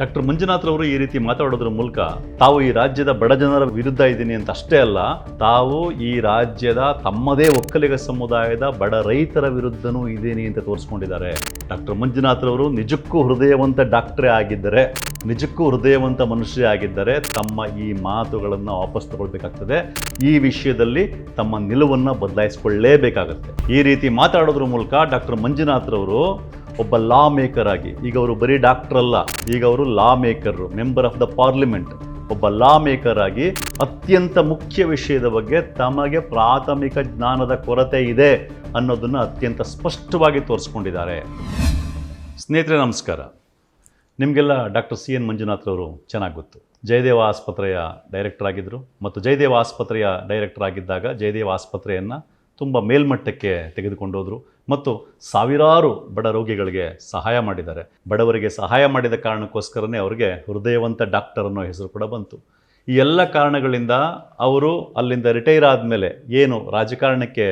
Doctor ಮಂಜುನಾಥ್ರವರು ಈ ರೀತಿ ಮಾತಾಡೋದ್ರ ಮೂಲಕ ತಾವು ಈ ರಾಜ್ಯದ ಬಡ ಜನರ ವಿರುದ್ಧ ಇದ್ದೀನಿ ಅಂತ ಅಷ್ಟೇ ಅಲ್ಲ, ತಾವು ಈ ರಾಜ್ಯದ ತಮ್ಮದೇ ಒಕ್ಕಲಿಗ ಸಮುದಾಯದ ಬಡ ರೈತರ ವಿರುದ್ಧನೂ ಇದ್ದೀನಿ ಅಂತ ತೋರಿಸ್ಕೊಂಡಿದ್ದಾರೆ. ಡಾಕ್ಟರ್ ಮಂಜುನಾಥ್ರವರು ನಿಜಕ್ಕೂ ಹೃದಯವಂತ ಡಾಕ್ಟ್ರೇ ಆಗಿದ್ದರೆ, ನಿಜಕ್ಕೂ ಹೃದಯವಂತ ಮನುಷ್ಯ ಆಗಿದ್ದರೆ ತಮ್ಮ ಈ ಮಾತುಗಳನ್ನು ವಾಪಸ್ ತಗೊಳ್ಬೇಕಾಗ್ತದೆ. ಈ ವಿಷಯದಲ್ಲಿ ತಮ್ಮ ನಿಲುವನ್ನು ಬದಲಾಯಿಸಿಕೊಳ್ಳಲೇಬೇಕಾಗತ್ತೆ ಈ ರೀತಿ ಮಾತಾಡೋದ್ರ ಮೂಲಕ ಡಾಕ್ಟರ್ ಮಂಜುನಾಥ್ರವರು ಒಬ್ಬ ಲಾ ಮೇಕರ್ ಆಗಿ, ಈಗ ಅವರು ಬರೀ ಡಾಕ್ಟರ್ ಅಲ್ಲ, ಈಗ ಅವರು law maker member of the parliament ಒಬ್ಬ ಲಾ ಮೇಕರ್ ಆಗಿ ಅತ್ಯಂತ ಮುಖ್ಯ ವಿಷಯದ ಬಗ್ಗೆ ತಮಗೆ ಪ್ರಾಥಮಿಕ ಜ್ಞಾನದ ಕೊರತೆ ಇದೆ ಅನ್ನೋದನ್ನು ಅತ್ಯಂತ ಸ್ಪಷ್ಟವಾಗಿ ತೋರಿಸ್ಕೊಂಡಿದ್ದಾರೆ. ಸ್ನೇಹಿತರೆ, ನಮಸ್ಕಾರ. ನಿಮಗೆಲ್ಲ ಡಾಕ್ಟರ್ ಸಿ ಎನ್ ಮಂಜುನಾಥ್ರವರು ಚೆನ್ನಾಗಿ ಗೊತ್ತು. ಜಯದೇವ ಆಸ್ಪತ್ರೆಯ ಡೈರೆಕ್ಟರ್ ಆಗಿದ್ದರು ಮತ್ತು ಜಯದೇವ ಆಸ್ಪತ್ರೆಯ ಡೈರೆಕ್ಟರ್ ಆಗಿದ್ದಾಗ ಜಯದೇವ ಆಸ್ಪತ್ರೆಯನ್ನು ತುಂಬ ಮೇಲ್ಮಟ್ಟಕ್ಕೆ ತೆಗೆದುಕೊಂಡೋದ್ರು ಮತ್ತು ಸಾವಿರಾರು ಬಡ ರೋಗಿಗಳಿಗೆ ಸಹಾಯ ಮಾಡಿದ್ದಾರೆ. ಬಡವರಿಗೆ ಸಹಾಯ ಮಾಡಿದ ಕಾರಣಕ್ಕೋಸ್ಕರನೇ ಅವರಿಗೆ ಹೃದಯವಂತ ಡಾಕ್ಟರ್ ಅನ್ನೋ ಹೆಸರು ಕೂಡ ಬಂತು. ಈ ಎಲ್ಲ ಕಾರಣಗಳಿಂದ ಅವರು ಅಲ್ಲಿಂದ ರಿಟೈರ್ ಆದಮೇಲೆ ಏನು ರಾಜಕಾರಣಕ್ಕೆ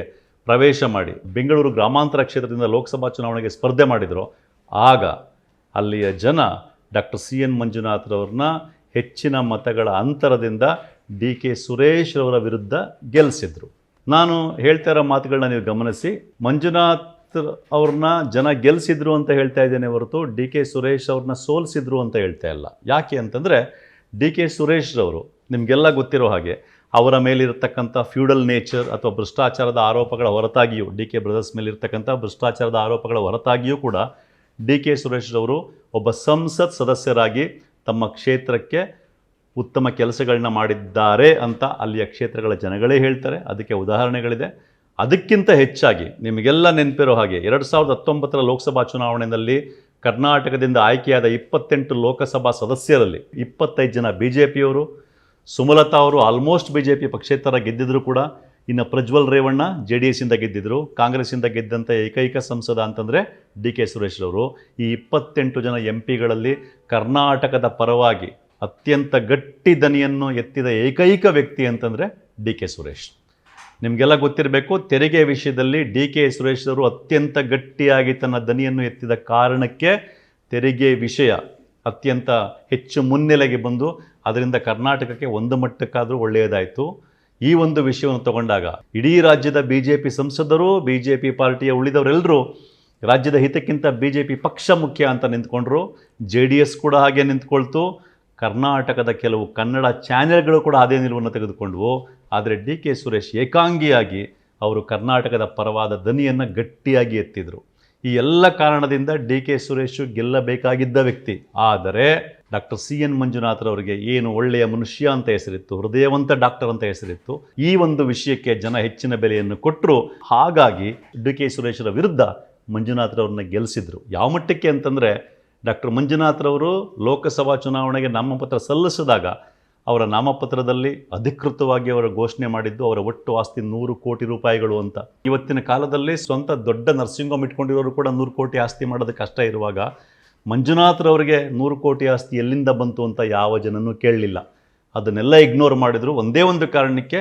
ಪ್ರವೇಶ ಮಾಡಿ ಬೆಂಗಳೂರು ಗ್ರಾಮಾಂತರ ಕ್ಷೇತ್ರದಿಂದ ಲೋಕಸಭಾ ಚುನಾವಣೆಗೆ ಸ್ಪರ್ಧೆ ಮಾಡಿದರು. ಆಗ ಅಲ್ಲಿಯ ಜನ ಡಾಕ್ಟರ್ ಸಿ ಎನ್ ಮಂಜುನಾಥ್ರವ್ರನ್ನ ಹೆಚ್ಚಿನ ಮತಗಳ ಅಂತರದಿಂದ ಡಿ ಕೆ ಸುರೇಶ್ರವರ ವಿರುದ್ಧ ಗೆಲ್ಲಿಸಿದ್ರು ನಾನು ಹೇಳ್ತಾ ಇರೋ ಮಾತುಗಳನ್ನ ನೀವು ಗಮನಿಸಿ. ಮಂಜುನಾಥ್ ಅವ್ರನ್ನ ಜನ ಗೆಲ್ಲಿಸಿದ್ರು ಅಂತ ಹೇಳ್ತಾ ಇದ್ದೇನೆ ಹೊರತು ಡಿ ಕೆ ಸುರೇಶ್ ಅವ್ರನ್ನ ಸೋಲಿಸಿದ್ರು ಅಂತ ಹೇಳ್ತಾ ಇಲ್ಲ. ಯಾಕೆ ಅಂತಂದರೆ ಡಿ ಕೆ ಸುರೇಶ್ರವರು ನಿಮಗೆಲ್ಲ ಗೊತ್ತಿರೋ ಹಾಗೆ ಅವರ ಮೇಲಿರತಕ್ಕಂಥ ಫ್ಯೂಡಲ್ ನೇಚರ್ ಅಥವಾ ಭ್ರಷ್ಟಾಚಾರದ ಆರೋಪಗಳ ಹೊರತಾಗಿಯೂ, ಡಿ ಕೆ ಬ್ರದರ್ಸ್ ಮೇಲಿರ್ತಕ್ಕಂಥ ಭ್ರಷ್ಟಾಚಾರದ ಆರೋಪಗಳ ಹೊರತಾಗಿಯೂ ಕೂಡ ಡಿ ಕೆ ಸುರೇಶ್ರವರು ಒಬ್ಬ ಸಂಸತ್ ಸದಸ್ಯರಾಗಿ ತಮ್ಮ ಕ್ಷೇತ್ರಕ್ಕೆ ಉತ್ತಮ ಕೆಲಸಗಳನ್ನ ಮಾಡಿದ್ದಾರೆ ಅಂತ ಅಲ್ಲಿಯ ಕ್ಷೇತ್ರಗಳ ಜನಗಳೇ ಹೇಳ್ತಾರೆ. ಅದಕ್ಕೆ ಉದಾಹರಣೆಗಳಿದೆ. ಅದಕ್ಕಿಂತ ಹೆಚ್ಚಾಗಿ ನಿಮಗೆಲ್ಲ ನೆನಪಿರೋ ಹಾಗೆ ಎರಡು ಸಾವಿರದ ಹತ್ತೊಂಬತ್ತರ ಲೋಕಸಭಾ ಚುನಾವಣೆಯಲ್ಲಿ ಕರ್ನಾಟಕದಿಂದ ಆಯ್ಕೆಯಾದ ಇಪ್ಪತ್ತೆಂಟು ಲೋಕಸಭಾ ಸದಸ್ಯರಲ್ಲಿ ಇಪ್ಪತ್ತೈದು ಜನ ಬಿ ಜೆ ಪಿಯವರು ಸುಮಲತಾ ಅವರು ಆಲ್ಮೋಸ್ಟ್ ಬಿ ಜೆ ಪಿ ಪಕ್ಷೇತರ ಗೆದ್ದಿದ್ರು ಕೂಡ. ಇನ್ನು ಪ್ರಜ್ವಲ್ ರೇವಣ್ಣ ಜೆ ಡಿ ಎಸ್ಸಿಂದ ಗೆದ್ದಿದ್ರು ಕಾಂಗ್ರೆಸ್ಸಿಂದ ಗೆದ್ದಂಥ ಏಕೈಕ ಸಂಸದ ಅಂತಂದರೆ ಡಿ ಕೆ ಸುರೇಶ್ ರವರು ಈ ಇಪ್ಪತ್ತೆಂಟು ಜನ ಎಂ ಪಿಗಳಲ್ಲಿ ಕರ್ನಾಟಕದ ಪರವಾಗಿ ಅತ್ಯಂತ ಗಟ್ಟಿ ದನಿಯನ್ನು ಎತ್ತಿದ ಏಕೈಕ ವ್ಯಕ್ತಿ ಅಂತಂದರೆ ಡಿ ಕೆ ಸುರೇಶ್. ನಿಮಗೆಲ್ಲ ಗೊತ್ತಿರಬೇಕು, ತೆರಿಗೆ ವಿಷಯದಲ್ಲಿ ಡಿ ಕೆ ಸುರೇಶ್ ಅವರು ಅತ್ಯಂತ ಗಟ್ಟಿಯಾಗಿ ತನ್ನ ದನಿಯನ್ನು ಎತ್ತಿದ ಕಾರಣಕ್ಕೆ ತೆರಿಗೆ ವಿಷಯ ಅತ್ಯಂತ ಹೆಚ್ಚು ಮುನ್ನೆಲೆಗೆ ಬಂದು ಅದರಿಂದ ಕರ್ನಾಟಕಕ್ಕೆ ಒಂದು ಮಟ್ಟಕ್ಕಾದರೂ ಒಳ್ಳೆಯದಾಯಿತು. ಈ ಒಂದು ವಿಷಯವನ್ನು ತಗೊಂಡಾಗ ಇಡೀ ರಾಜ್ಯದ ಬಿ ಜೆ ಪಿ ಸಂಸದರು ಬಿ ಜೆ ಪಿ ಪಾರ್ಟಿಯ ಉಳಿದವರೆಲ್ಲರೂ ರಾಜ್ಯದ ಹಿತಕ್ಕಿಂತ ಬಿ ಜೆ ಪಿ ಪಕ್ಷ ಮುಖ್ಯ ಅಂತ ನಿಂತ್ಕೊಂಡ್ರು. ಜೆ ಡಿ ಎಸ್ ಕೂಡ ಹಾಗೆ ನಿಂತ್ಕೊಳ್ತು. ಕರ್ನಾಟಕದ ಕೆಲವು ಕನ್ನಡ ಚಾನೆಲ್ಗಳು ಕೂಡ ಅದೇ ನಿಲುವನ್ನು ತೆಗೆದುಕೊಂಡವು. ಆದರೆ ಡಿ ಕೆ ಸುರೇಶ್ ಏಕಾಂಗಿಯಾಗಿ ಅವರು ಕರ್ನಾಟಕದ ಪರವಾದ ದನಿಯನ್ನು ಗಟ್ಟಿಯಾಗಿ ಎತ್ತಿದರು. ಈ ಎಲ್ಲ ಕಾರಣದಿಂದ ಡಿ ಕೆ ಸುರೇಶು ಗೆಲ್ಲಬೇಕಾಗಿದ್ದ ವ್ಯಕ್ತಿ. ಆದರೆ ಡಾಕ್ಟರ್ ಸಿ ಎನ್ ಮಂಜುನಾಥರವರಿಗೆ ಏನು ಒಳ್ಳೆಯ ಮನುಷ್ಯ ಅಂತ ಹೆಸರಿತ್ತು, ಹೃದಯವಂತ ಡಾಕ್ಟರ್ ಅಂತ ಹೆಸರಿತ್ತು, ಈ ಒಂದು ವಿಷಯಕ್ಕೆ ಜನ ಹೆಚ್ಚಿನ ಬೆಲೆಯನ್ನು ಕೊಟ್ಟರು ಹಾಗಾಗಿ ಡಿ ಕೆ ಸುರೇಶರ ವಿರುದ್ಧ ಮಂಜುನಾಥರವ್ರನ್ನ ಗೆಲ್ಲಿಸಿದ್ರು ಯಾವ ಮಟ್ಟಕ್ಕೆ ಅಂತಂದರೆ ಡಾಕ್ಟರ್ ಮಂಜುನಾಥ್ರವರು ಲೋಕಸಭಾ ಚುನಾವಣೆಗೆ ನಾಮಪತ್ರ ಸಲ್ಲಿಸಿದಾಗ ಅವರ ನಾಮಪತ್ರದಲ್ಲಿ ಅಧಿಕೃತವಾಗಿ ಅವರ ಘೋಷಣೆ ಮಾಡಿದ್ದು ಅವರ ಒಟ್ಟು ಆಸ್ತಿ ನೂರು ಕೋಟಿ ರೂಪಾಯಿಗಳು ಅಂತ. ಇವತ್ತಿನ ಕಾಲದಲ್ಲಿ ಸ್ವಂತ ದೊಡ್ಡ ನರ್ಸಿಂಗ್ ಹೋಮ್ ಇಟ್ಕೊಂಡಿರೋರು ಕೂಡ ನೂರು ಕೋಟಿ ಆಸ್ತಿ ಮಾಡೋದು ಕಷ್ಟ ಇರುವಾಗ ಮಂಜುನಾಥ್ರವರಿಗೆ ನೂರು ಕೋಟಿ ಆಸ್ತಿ ಎಲ್ಲಿಂದ ಬಂತು ಅಂತ ಯಾವ ಜನನೂ ಕೇಳಲಿಲ್ಲ. ಅದನ್ನೆಲ್ಲ ಇಗ್ನೋರ್ ಮಾಡಿದರು. ಒಂದೇ ಒಂದು ಕಾರಣಕ್ಕೆ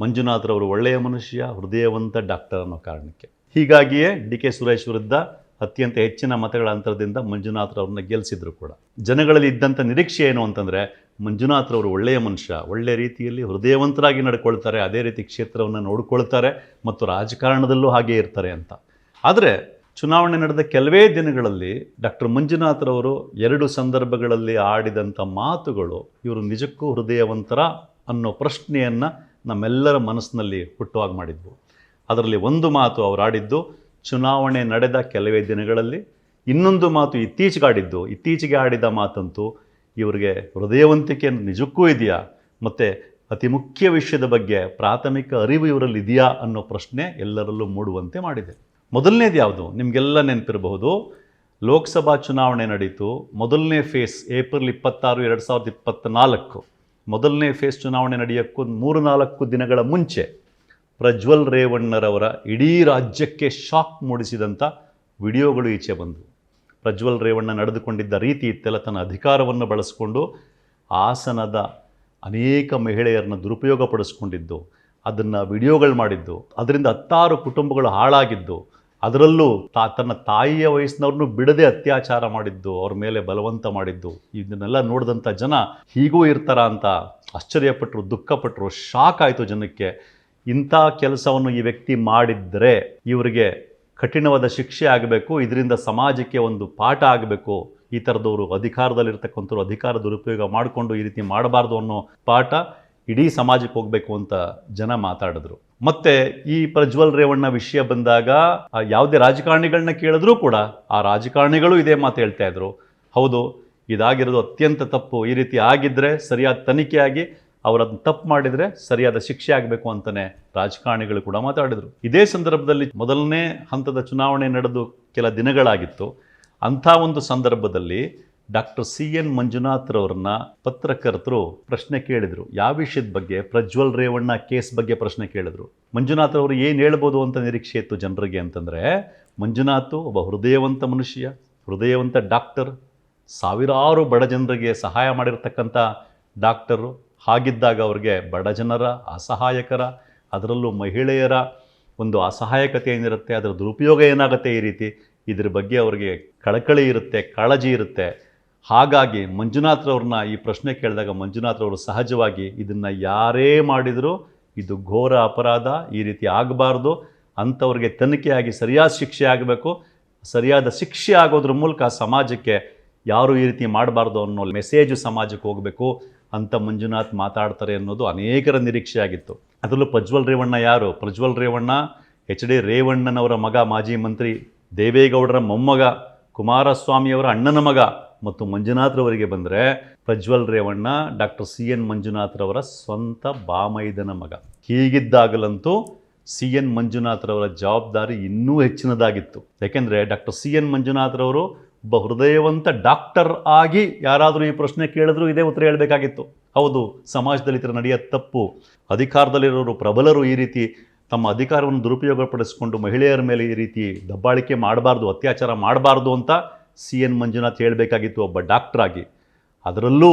ಮಂಜುನಾಥ್ರವರು ಒಳ್ಳೆಯ ಮನುಷ್ಯ, ಹೃದಯವಂತ ಡಾಕ್ಟರ್ ಅನ್ನೋ ಕಾರಣಕ್ಕೆ. ಹೀಗಾಗಿಯೇ ಡಿ ಕೆ ಸುರೇಶ್ ವಿರುದ್ಧ ಅತ್ಯಂತ ಹೆಚ್ಚಿನ ಮತಗಳ ಅಂತರದಿಂದ ಮಂಜುನಾಥ್ರವ್ರನ್ನ ಗೆಲ್ಲಿಸಿದ್ರು ಕೂಡ. ಜನಗಳಲ್ಲಿ ಇದ್ದಂಥ ನಿರೀಕ್ಷೆ ಏನು ಅಂತಂದರೆ ಮಂಜುನಾಥ್ರವರು ಒಳ್ಳೆಯ ಮನುಷ್ಯ ಒಳ್ಳೆಯ ರೀತಿಯಲ್ಲಿ ಹೃದಯವಂತರಾಗಿ ನಡ್ಕೊಳ್ತಾರೆ, ಅದೇ ರೀತಿ ಕ್ಷೇತ್ರವನ್ನು ನೋಡಿಕೊಳ್ತಾರೆ ಮತ್ತು ರಾಜಕಾರಣದಲ್ಲೂ ಹಾಗೇ ಇರ್ತಾರೆ ಅಂತ. ಆದರೆ, ಚುನಾವಣೆ ನಡೆದ ಕೆಲವೇ ದಿನಗಳಲ್ಲಿ ಡಾಕ್ಟರ್ ಮಂಜುನಾಥ್ರವರು ಎರಡು ಸಂದರ್ಭಗಳಲ್ಲಿ ಆಡಿದಂಥ ಮಾತುಗಳು ಇವರು ನಿಜಕ್ಕೂ ಹೃದಯವಂತರ ಅನ್ನೋ ಪ್ರಶ್ನೆಯನ್ನು ನಮ್ಮೆಲ್ಲರ ಮನಸ್ಸಿನಲ್ಲಿ ಹುಟ್ಟುವಾಗ ಮಾಡಿದ್ವು. ಅದರಲ್ಲಿ ಒಂದು ಮಾತು ಅವರು ಆಡಿದ್ದು ಚುನಾವಣೆ ನಡೆದ ಕೆಲವೇ ದಿನಗಳಲ್ಲಿ ಇನ್ನೊಂದು ಮಾತು ಇತ್ತೀಚೆಗೆ ಆಡಿದ್ದು ಇತ್ತೀಚೆಗೆ ಆಡಿದ ಮಾತಂತೂ ಇವರಿಗೆ ಹೃದಯವಂತಿಕೆ ನಿಜಕ್ಕೂ ಇದೆಯಾ? ಮತ್ತು ಅತಿ ಮುಖ್ಯ ವಿಷಯದ ಬಗ್ಗೆ ಪ್ರಾಥಮಿಕ ಅರಿವು ಇವರಲ್ಲಿ ಇದೆಯಾ ಅನ್ನೋ ಪ್ರಶ್ನೆ ಎಲ್ಲರಲ್ಲೂ ಮೂಡುವಂತೆ ಮಾಡಿದೆ. ಮೊದಲನೇದು ಯಾವುದು? ನಿಮಗೆಲ್ಲ ನೆನಪಿರಬಹುದು. ಲೋಕಸಭಾ ಚುನಾವಣೆ ನಡೀತು. ಮೊದಲನೇ ಫೇಸ್ ಏಪ್ರಿಲ್ ಇಪ್ಪತ್ತಾರು, ಎರಡು ಸಾವಿರದ ಇಪ್ಪತ್ತ್ನಾಲ್ಕು ಮೊದಲನೇ ಫೇಸ್ ಚುನಾವಣೆ ನಡೆಯೋಕ್ಕೂ ಮೂರು ನಾಲ್ಕು ದಿನಗಳ ಮುಂಚೆ ಪ್ರಜ್ವಲ್ ರೇವಣ್ಣರವರ ಇಡೀ ರಾಜ್ಯಕ್ಕೆ ಶಾಕ್ ಮೂಡಿಸಿದಂಥ ವಿಡಿಯೋಗಳು ಈಚೆ ಬಂದವು. ಪ್ರಜ್ವಲ್ ರೇವಣ್ಣ ನಡೆದುಕೊಂಡಿದ್ದ ರೀತಿ ಇತ್ತೆಲ್ಲ ತನ್ನ ಅಧಿಕಾರವನ್ನು ಬಳಸಿಕೊಂಡು ಹಾಸನದ ಅನೇಕ ಮಹಿಳೆಯರನ್ನು ದುರುಪಯೋಗ ಪಡಿಸ್ಕೊಂಡಿದ್ದು, ಅದನ್ನು ವಿಡಿಯೋಗಳು ಮಾಡಿದ್ದು, ಅದರಿಂದ ಹತ್ತಾರು ಕುಟುಂಬಗಳು ಹಾಳಾಗಿದ್ದು, ಅದರಲ್ಲೂ ತಾ, ತನ್ನ ತಾಯಿಯ ವಯಸ್ಸಿನವ್ರನ್ನೂ ಬಿಡದೆ ಅತ್ಯಾಚಾರ ಮಾಡಿದ್ದು, ಅವ್ರ ಮೇಲೆ ಬಲವಂತ ಮಾಡಿದ್ದು, ಇದನ್ನೆಲ್ಲ ನೋಡಿದಂಥ ಜನ ಹೀಗೂ ಇರ್ತಾರ ಅಂತ ಆಶ್ಚರ್ಯಪಟ್ಟರು ದುಃಖಪಟ್ಟರು ಶಾಕ್ ಆಯಿತು ಜನಕ್ಕೆ. ಇಂಥ ಕೆಲಸವನ್ನು ಈ ವ್ಯಕ್ತಿ ಮಾಡಿದ್ದರೆ ಇವರಿಗೆ ಕಠಿಣವಾದ ಶಿಕ್ಷೆ ಆಗಬೇಕು, ಇದರಿಂದ ಸಮಾಜಕ್ಕೆ ಒಂದು ಪಾಠ ಆಗಬೇಕು. ಈ ಥರದವರು ಅಧಿಕಾರದಲ್ಲಿರ್ತಕ್ಕಂಥವ್ರು ಅಧಿಕಾರ ದುರುಪಯೋಗ ಮಾಡಿಕೊಂಡು ಈ ರೀತಿ ಮಾಡಬಾರ್ದು ಅನ್ನೋ ಪಾಠ ಇಡೀ ಸಮಾಜಕ್ಕೆ ಹೋಗಬೇಕು ಅಂತ ಜನ ಮಾತಾಡಿದ್ರು. ಮತ್ತೆ ಈ ಪ್ರಜ್ವಲ್ ರೇವಣ್ಣ ವಿಷಯ ಬಂದಾಗ ಯಾವುದೇ ರಾಜಕಾರಣಿಗಳನ್ನ ಕೇಳಿದ್ರೂ ಕೂಡ ಆ ರಾಜಕಾರಣಿಗಳು ಇದೇ ಮಾತು ಹೇಳ್ತಾ ಇದ್ರು. ಹೌದು, ಇದಾಗಿರೋದು ಅತ್ಯಂತ ತಪ್ಪು. ಈ ರೀತಿ ಆಗಿದ್ರೆ ಸರಿಯಾದ ತನಿಖೆಯಾಗಿ ಅವರದನ್ನ ತಪ್ಪು ಮಾಡಿದರೆ ಸರಿಯಾದ ಶಿಕ್ಷೆ ಆಗಬೇಕು ಅಂತಲೇ ರಾಜಕಾರಣಿಗಳು ಕೂಡ ಮಾತಾಡಿದರು. ಇದೇ ಸಂದರ್ಭದಲ್ಲಿ ಮೊದಲನೇ ಹಂತದ ಚುನಾವಣೆ ನಡೆದು ಕೆಲ ದಿನಗಳಾಗಿತ್ತು. ಅಂಥ ಒಂದು ಸಂದರ್ಭದಲ್ಲಿ ಡಾಕ್ಟರ್ ಸಿ ಎನ್ ಮಂಜುನಾಥ್ರವ್ರನ್ನ ಪತ್ರಕರ್ತರು ಪ್ರಶ್ನೆ ಕೇಳಿದರು. ಯಾವ ವಿಷಯದ ಬಗ್ಗೆ? ಪ್ರಜ್ವಲ್ ರೇವಣ್ಣ ಕೇಸ್ ಬಗ್ಗೆ ಪ್ರಶ್ನೆ ಕೇಳಿದರು. ಮಂಜುನಾಥ್ರವರು ಏನು ಹೇಳ್ಬೋದು ಅಂತ ನಿರೀಕ್ಷೆ ಇತ್ತು ಜನರಿಗೆ ಅಂತಂದರೆ, ಮಂಜುನಾಥ್ ಒಬ್ಬ ಹೃದಯವಂತ ಮನುಷ್ಯ, ಹೃದಯವಂತ ಡಾಕ್ಟರ್, ಸಾವಿರಾರು ಬಡ ಜನರಿಗೆ ಸಹಾಯ ಮಾಡಿರ್ತಕ್ಕಂಥ ಡಾಕ್ಟರು ಹಾಗಿದ್ದಾಗ ಅವ್ರಿಗೆ ಬಡ ಜನರ, ಅಸಹಾಯಕರ, ಅದರಲ್ಲೂ ಮಹಿಳೆಯರ ಒಂದು ಅಸಹಾಯಕತೆ ಏನಿರುತ್ತೆ, ಅದರ ದುರುಪಯೋಗ ಏನಾಗುತ್ತೆ ಈ ರೀತಿ, ಇದ್ರ ಬಗ್ಗೆ ಅವರಿಗೆ ಕಳಕಳಿ ಇರುತ್ತೆ, ಕಾಳಜಿ ಇರುತ್ತೆ. ಹಾಗಾಗಿ ಮಂಜುನಾಥ್ರವ್ರನ್ನ ಈ ಪ್ರಶ್ನೆ ಕೇಳಿದಾಗ ಮಂಜುನಾಥ್ರವರು ಸಹಜವಾಗಿ ಇದನ್ನು ಯಾರೇ ಮಾಡಿದರೂ ಇದು ಘೋರ ಅಪರಾಧ, ಈ ರೀತಿ ಆಗಬಾರ್ದು, ಅಂಥವ್ರಿಗೆ ತನಿಖೆಯಾಗಿ ಸರಿಯಾದ ಶಿಕ್ಷೆ ಆಗಬೇಕು, ಸರಿಯಾದ ಶಿಕ್ಷೆ ಆಗೋದ್ರ ಮೂಲಕ ಸಮಾಜಕ್ಕೆ ಯಾರು ಈ ರೀತಿ ಮಾಡಬಾರ್ದು ಅನ್ನೋ ಮೆಸೇಜು ಸಮಾಜಕ್ಕೆ ಹೋಗಬೇಕು. ಅಂತ ಮಂಜುನಾಥ್ ಮಾತಾಡ್ತಾರೆ ಅನ್ನೋದು ಅನೇಕರ ನಿರೀಕ್ಷೆ ಆಗಿತ್ತು ಅದರಲ್ಲೂ ಪ್ರಜ್ವಲ್ ರೇವಣ್ಣ ಯಾರು? ಪ್ರಜ್ವಲ್ ರೇವಣ್ಣ, ಎಚ್ ಡಿ ರೇವಣ್ಣನವರ ಮಗ, ಮಾಜಿ ಮಂತ್ರಿ ದೇವೇಗೌಡರ ಮೊಮ್ಮಗ, ಕುಮಾರಸ್ವಾಮಿಯವರ ಅಣ್ಣನ ಮಗ ಮತ್ತು ಮಂಜುನಾಥ್ರವರಿಗೆ ಬಂದರೆ Prajwal Revanna, doctor C N ಮಂಜುನಾಥ್ರವರ ಸ್ವಂತ ಬಾಮೈದನ ಮಗ. ಹೀಗಿದ್ದಾಗಲಂತೂ ಸಿ ಎನ್ ಮಂಜುನಾಥ್ರವರ ಜವಾಬ್ದಾರಿ ಇನ್ನೂ ಹೆಚ್ಚಿನದಾಗಿತ್ತು. ಯಾಕೆಂದರೆ ಡಾಕ್ಟರ್ ಸಿ ಎನ್ ಮಂಜುನಾಥ್ರವರು ಒಬ್ಬ ಹೃದಯವಂತ ಡಾಕ್ಟರ್ ಆಗಿ ಯಾರಾದರೂ ಈ ಪ್ರಶ್ನೆ ಕೇಳಿದ್ರು ಇದೇ ಉತ್ತರ ಹೇಳಬೇಕಾಗಿತ್ತು. ಹೌದು, ಸಮಾಜದಲ್ಲಿ ಇದರ ಥರ ನಡೆಯೋದು ತಪ್ಪು. ಅಧಿಕಾರದಲ್ಲಿರೋರು ಪ್ರಬಲರು ಈ ರೀತಿ ತಮ್ಮ ಅಧಿಕಾರವನ್ನು ದುರುಪಯೋಗಪಡಿಸಿಕೊಂಡು ಮಹಿಳೆಯರ ಮೇಲೆ ಈ ರೀತಿ ದಬ್ಬಾಳಿಕೆ ಮಾಡಬಾರ್ದು, ಅತ್ಯಾಚಾರ ಮಾಡಬಾರ್ದು ಅಂತ ಸಿ ಎನ್ ಮಂಜುನಾಥ್ ಹೇಳಬೇಕಾಗಿತ್ತು ಒಬ್ಬ ಡಾಕ್ಟರ್ ಆಗಿ. ಅದರಲ್ಲೂ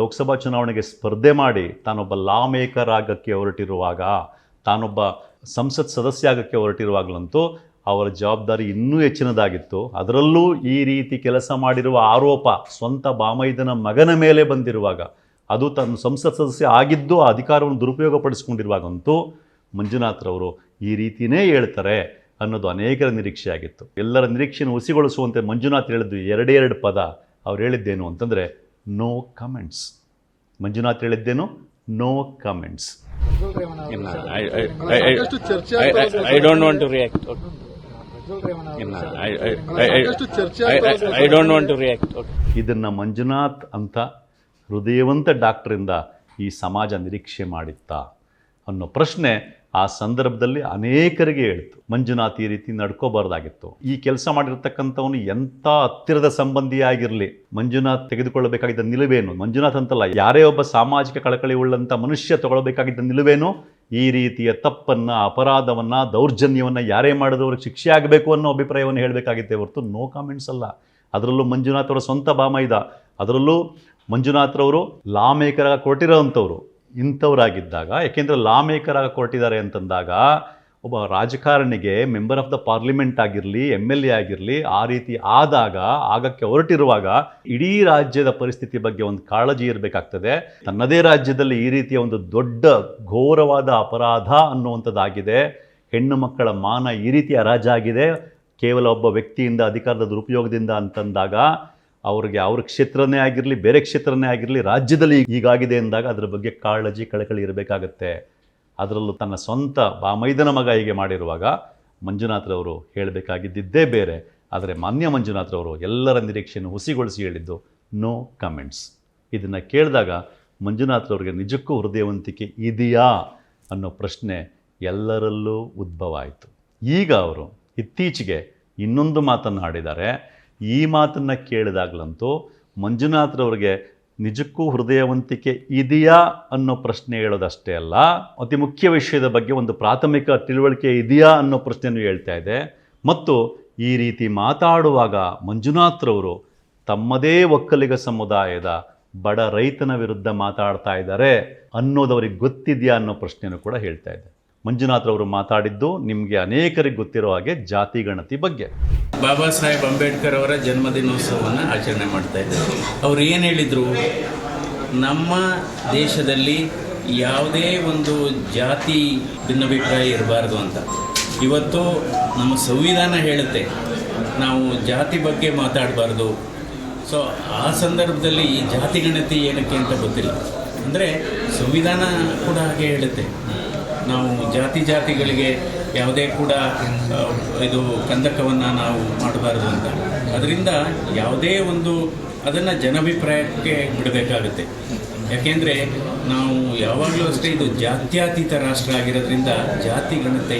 ಲೋಕಸಭಾ ಚುನಾವಣೆಗೆ ಸ್ಪರ್ಧೆ ಮಾಡಿ ತಾನೊಬ್ಬ ಲಾ ಮೇಕರ್ ಆಗಕ್ಕೆ ಹೊರಟಿರುವಾಗ, ತಾನೊಬ್ಬ ಸಂಸತ್ ಸದಸ್ಯ ಆಗಕ್ಕೆ ಹೊರಟಿರುವಾಗಲಂತೂ ಅವರ ಜವಾಬ್ದಾರಿ ಇನ್ನೂ ಹೆಚ್ಚಿನದಾಗಿತ್ತು. ಅದರಲ್ಲೂ ಈ ರೀತಿ ಕೆಲಸ ಮಾಡಿರುವ ಆರೋಪ ಸ್ವಂತ ಬಾಮೈದನ ಮಗನ ಮೇಲೆ ಬಂದಿರುವಾಗ ಅದು ತನ್ನ ಸಂಸತ್ ಸದಸ್ಯ ಆಗಿದ್ದು ಆ ಅಧಿಕಾರವನ್ನು ದುರುಪಯೋಗಪಡಿಸ್ಕೊಂಡಿರುವಾಗಂತೂ ಮಂಜುನಾಥ್ರವರು ಈ ರೀತಿಯೇ ಹೇಳ್ತಾರೆ ಅನ್ನೋದು ಅನೇಕರ ನಿರೀಕ್ಷೆ ಆಗಿತ್ತು ಎಲ್ಲರ ನಿರೀಕ್ಷೆಯನ್ನು ಹುಸಿಗೊಳಿಸುವಂತೆ ಮಂಜುನಾಥ್ ಹೇಳಿದ್ದು ಎರಡೇ ಎರಡು ಪದ. ಅವ್ರು ಹೇಳಿದ್ದೇನು ಅಂತಂದರೆ ನೋ ಕಮೆಂಟ್ಸ್ ಮಂಜುನಾಥ್ ಹೇಳಿದ್ದೇನು no comments I don't want to react I I I I I I don't want to react ಇದನ್ನು ಮಂಜುನಾಥ್ ಅಂತ ಹೃದಯವಂತ ಡಾಕ್ಟ್ರಿಂದ ಈ ಸಮಾಜ ನಿರೀಕ್ಷೆ ಮಾಡಿತ್ತಾ ಅನ್ನೋ ಪ್ರಶ್ನೆ ಆ ಸಂದರ್ಭದಲ್ಲಿ ಅನೇಕರಿಗೆ ಹೇಳ್ತು, ಮಂಜುನಾಥ್ ಈ ರೀತಿ ನಡ್ಕೋಬಾರ್ದಾಗಿತ್ತು. ಈ ಕೆಲಸ ಮಾಡಿರ್ತಕ್ಕಂಥವನು ಎಂಥ ಹತ್ತಿರದ ಸಂಬಂಧಿಯಾಗಿರಲಿ ಮಂಜುನಾಥ್ ತೆಗೆದುಕೊಳ್ಳಬೇಕಾಗಿದ್ದ ನಿಲುವೇನು? ಮಂಜುನಾಥ್ ಅಂತಲ್ಲ, ಯಾರೇ ಒಬ್ಬ ಸಾಮಾಜಿಕ ಕಳಕಳಿ ಉಳ್ಳಂಥ ಮನುಷ್ಯ ತಗೊಳ್ಬೇಕಾಗಿದ್ದ ನಿಲುವೇನು? ಈ ರೀತಿಯ ತಪ್ಪನ್ನು, ಅಪರಾಧವನ್ನು, ದೌರ್ಜನ್ಯವನ್ನು ಯಾರೇ ಮಾಡಿದವರು ಶಿಕ್ಷೆ ಆಗಬೇಕು ಅನ್ನೋ ಅಭಿಪ್ರಾಯವನ್ನು ಹೇಳಬೇಕಾಗಿತ್ತೆ ಹೊರತು ನೋ ಕಾಮೆಂಟ್ಸ್ ಅಲ್ಲ. ಅದರಲ್ಲೂ ಮಂಜುನಾಥ್ ಅವರ ಸ್ವಂತ ಬಾಮೈದ ಅದರಲ್ಲೂ ಮಂಜುನಾಥ್ರವರು ಲಾ ಮೇಕರ್ ಕೊಟ್ಟಿರೋವಂಥವ್ರು ಇಂಥವರಾಗಿದ್ದಾಗ, ಯಾಕೆಂದರೆ ಲಾ ಮೇಕರ್ ಆಗಿ ಕೊಟ್ಟಿದ್ದಾರೆ ಅಂತಂದಾಗ, ಒಬ್ಬ ರಾಜಕಾರಣಿಗೆ ಮೆಂಬರ್ ಆಫ್ ದ ಪಾರ್ಲಿಮೆಂಟ್ ಆಗಿರಲಿ ಎಂ ಎಲ್ ಎ ಆಗಿರಲಿ, ಆ ರೀತಿ ಆದಾಗ, ಆಗಕ್ಕೆ ಹೊರಟಿರುವಾಗ ಇಡೀ ರಾಜ್ಯದ ಪರಿಸ್ಥಿತಿ ಬಗ್ಗೆ ಒಂದು ಕಾಳಜಿ ಇರಬೇಕಾಗ್ತದೆ. ತನ್ನದೇ ರಾಜ್ಯದಲ್ಲಿ ಈ ರೀತಿಯ ಒಂದು ದೊಡ್ಡ, ಘೋರವಾದ ಅಪರಾಧ ಅನ್ನುವಂಥದ್ದಾಗಿದೆ. ಹೆಣ್ಣು ಮಕ್ಕಳ ಮಾನ ಈ ರೀತಿ ಅರಾಜಾಗಿದೆ ಕೇವಲ ಒಬ್ಬ ವ್ಯಕ್ತಿಯಿಂದ, ಅಧಿಕಾರದ ದುರುಪಯೋಗದಿಂದ ಅಂತಂದಾಗ ಅವ್ರಿಗೆ ಅವ್ರ ಕ್ಷೇತ್ರನೇ ಆಗಿರಲಿ, ಬೇರೆ ಕ್ಷೇತ್ರನೇ ಆಗಿರಲಿ, ರಾಜ್ಯದಲ್ಲಿ ಹೀಗಾಗಿದೆ ಅಂದಾಗ ಅದರ ಬಗ್ಗೆ ಕಾಳಜಿ, ಕಳಕಳಿ ಇರಬೇಕಾಗತ್ತೆ. ಅದರಲ್ಲೂ ತನ್ನ ಸ್ವಂತ ಬಾಮೈದನ ಮಗ ಹೀಗೆ ಮಾಡಿರುವಾಗ ಮಂಜುನಾಥ್ರವರು ಹೇಳಬೇಕಾಗಿದ್ದಿದ್ದೇ ಬೇರೆ. ಆದರೆ ಮಾನ್ಯ ಮಂಜುನಾಥ್ರವರು ಎಲ್ಲರ ನಿರೀಕ್ಷೆಯನ್ನು ಹುಸಿಗೊಳಿಸಿ ಹೇಳಿದ್ದು, ನೋ ಕಮೆಂಟ್ಸ್. ಇದನ್ನು ಕೇಳಿದಾಗ ಮಂಜುನಾಥ್ರವ್ರಿಗೆ ನಿಜಕ್ಕೂ ಹೃದಯವಂತಿಕೆ ಇದೆಯಾ ಅನ್ನೋ ಪ್ರಶ್ನೆ ಎಲ್ಲರಲ್ಲೂ ಉದ್ಭವ ಆಯಿತು. ಈಗ ಅವರು ಇತ್ತೀಚೆಗೆ ಇನ್ನೊಂದು ಮಾತನ್ನು ಆಡಿದ್ದಾರೆ ಈ ಮಾತನ್ನು ಕೇಳಿದಾಗಲಂತೂ ಮಂಜುನಾಥ್ರವ್ರಿಗೆ ನಿಜಕ್ಕೂ ಹೃದಯವಂತಿಕೆ ಇದೆಯಾ ಅನ್ನೋ ಪ್ರಶ್ನೆ ಹೇಳೋದಷ್ಟೇ ಅಲ್ಲ, ಅತಿ ಮುಖ್ಯ ವಿಷಯದ ಬಗ್ಗೆ ಒಂದು ಪ್ರಾಥಮಿಕ ತಿಳುವಳಿಕೆ ಇದೆಯಾ ಅನ್ನೋ ಪ್ರಶ್ನೆಯನ್ನು ಹೇಳ್ತಾ ಇದೆ. ಮತ್ತು ಈ ರೀತಿ ಮಾತಾಡುವಾಗ ಮಂಜುನಾಥ್ರವರು ತಮ್ಮದೇ ಒಕ್ಕಲಿಗ ಸಮುದಾಯದ ಬಡ ರೈತನ ವಿರುದ್ಧ ಮಾತಾಡ್ತಾ ಇದ್ದಾರೆ ಅನ್ನೋದು ಅವ್ರಿಗೆ ಗೊತ್ತಿದೆಯಾ ಅನ್ನೋ ಪ್ರಶ್ನೆಯನ್ನು ಕೂಡ ಹೇಳ್ತಾ ಇದೆ. ಮಂಜುನಾಥ್ ಅವರು ಮಾತಾಡಿದ್ದು ನಿಮಗೆ ಅನೇಕರಿಗೆ ಗೊತ್ತಿರೋ ಹಾಗೆ ಜಾತಿ ಗಣತಿ ಬಗ್ಗೆ. ಬಾಬಾ ಸಾಹೇಬ್ ಅಂಬೇಡ್ಕರ್ ಅವರ ಜನ್ಮದಿನೋತ್ಸವವನ್ನು ಆಚರಣೆ ಮಾಡ್ತಾ ಇದ್ದಾರೆ. ಅವ್ರು ಏನು ಹೇಳಿದರು? ನಮ್ಮ ದೇಶದಲ್ಲಿ ಯಾವುದೇ ಒಂದು ಜಾತಿ ಭಿನ್ನಾಭಿಪ್ರಾಯ ಇರಬಾರ್ದು ಅಂತ. ಇವತ್ತು ನಮ್ಮ ಸಂವಿಧಾನ ಹೇಳುತ್ತೆ, ನಾವು ಜಾತಿ ಬಗ್ಗೆ ಮಾತಾಡಬಾರ್ದು. ಸೊ ಆ ಸಂದರ್ಭದಲ್ಲಿ ಈ ಜಾತಿ ಗಣತಿ ಏನಕ್ಕೆ ಅಂತ ಗೊತ್ತಿಲ್ಲ. ಅಂದರೆ ಸಂವಿಧಾನ ಕೂಡ ಹಾಗೆ ಹೇಳುತ್ತೆ. ನಾವು ಜಾತಿ ಜಾತಿಗಳಿಗೆ ಯಾವುದೇ ಕೂಡ ಇದು ಕಂದಕವನ್ನು ನಾವು ಮಾಡಬಾರ್ದು ಅಂತ. ಅದರಿಂದ ಯಾವುದೇ ಒಂದು ಅದನ್ನು ಜನಾಭಿಪ್ರಾಯಕ್ಕೆ ಬಿಡಬೇಕಾಗುತ್ತೆ. ಯಾಕೆಂದರೆ ನಾವು ಯಾವಾಗಲೂ ಅಷ್ಟೇ ಇದು ಜಾತ್ಯಾತೀತ ರಾಷ್ಟ್ರ ಆಗಿರೋದ್ರಿಂದ ಜಾತಿ ಗಣತೆ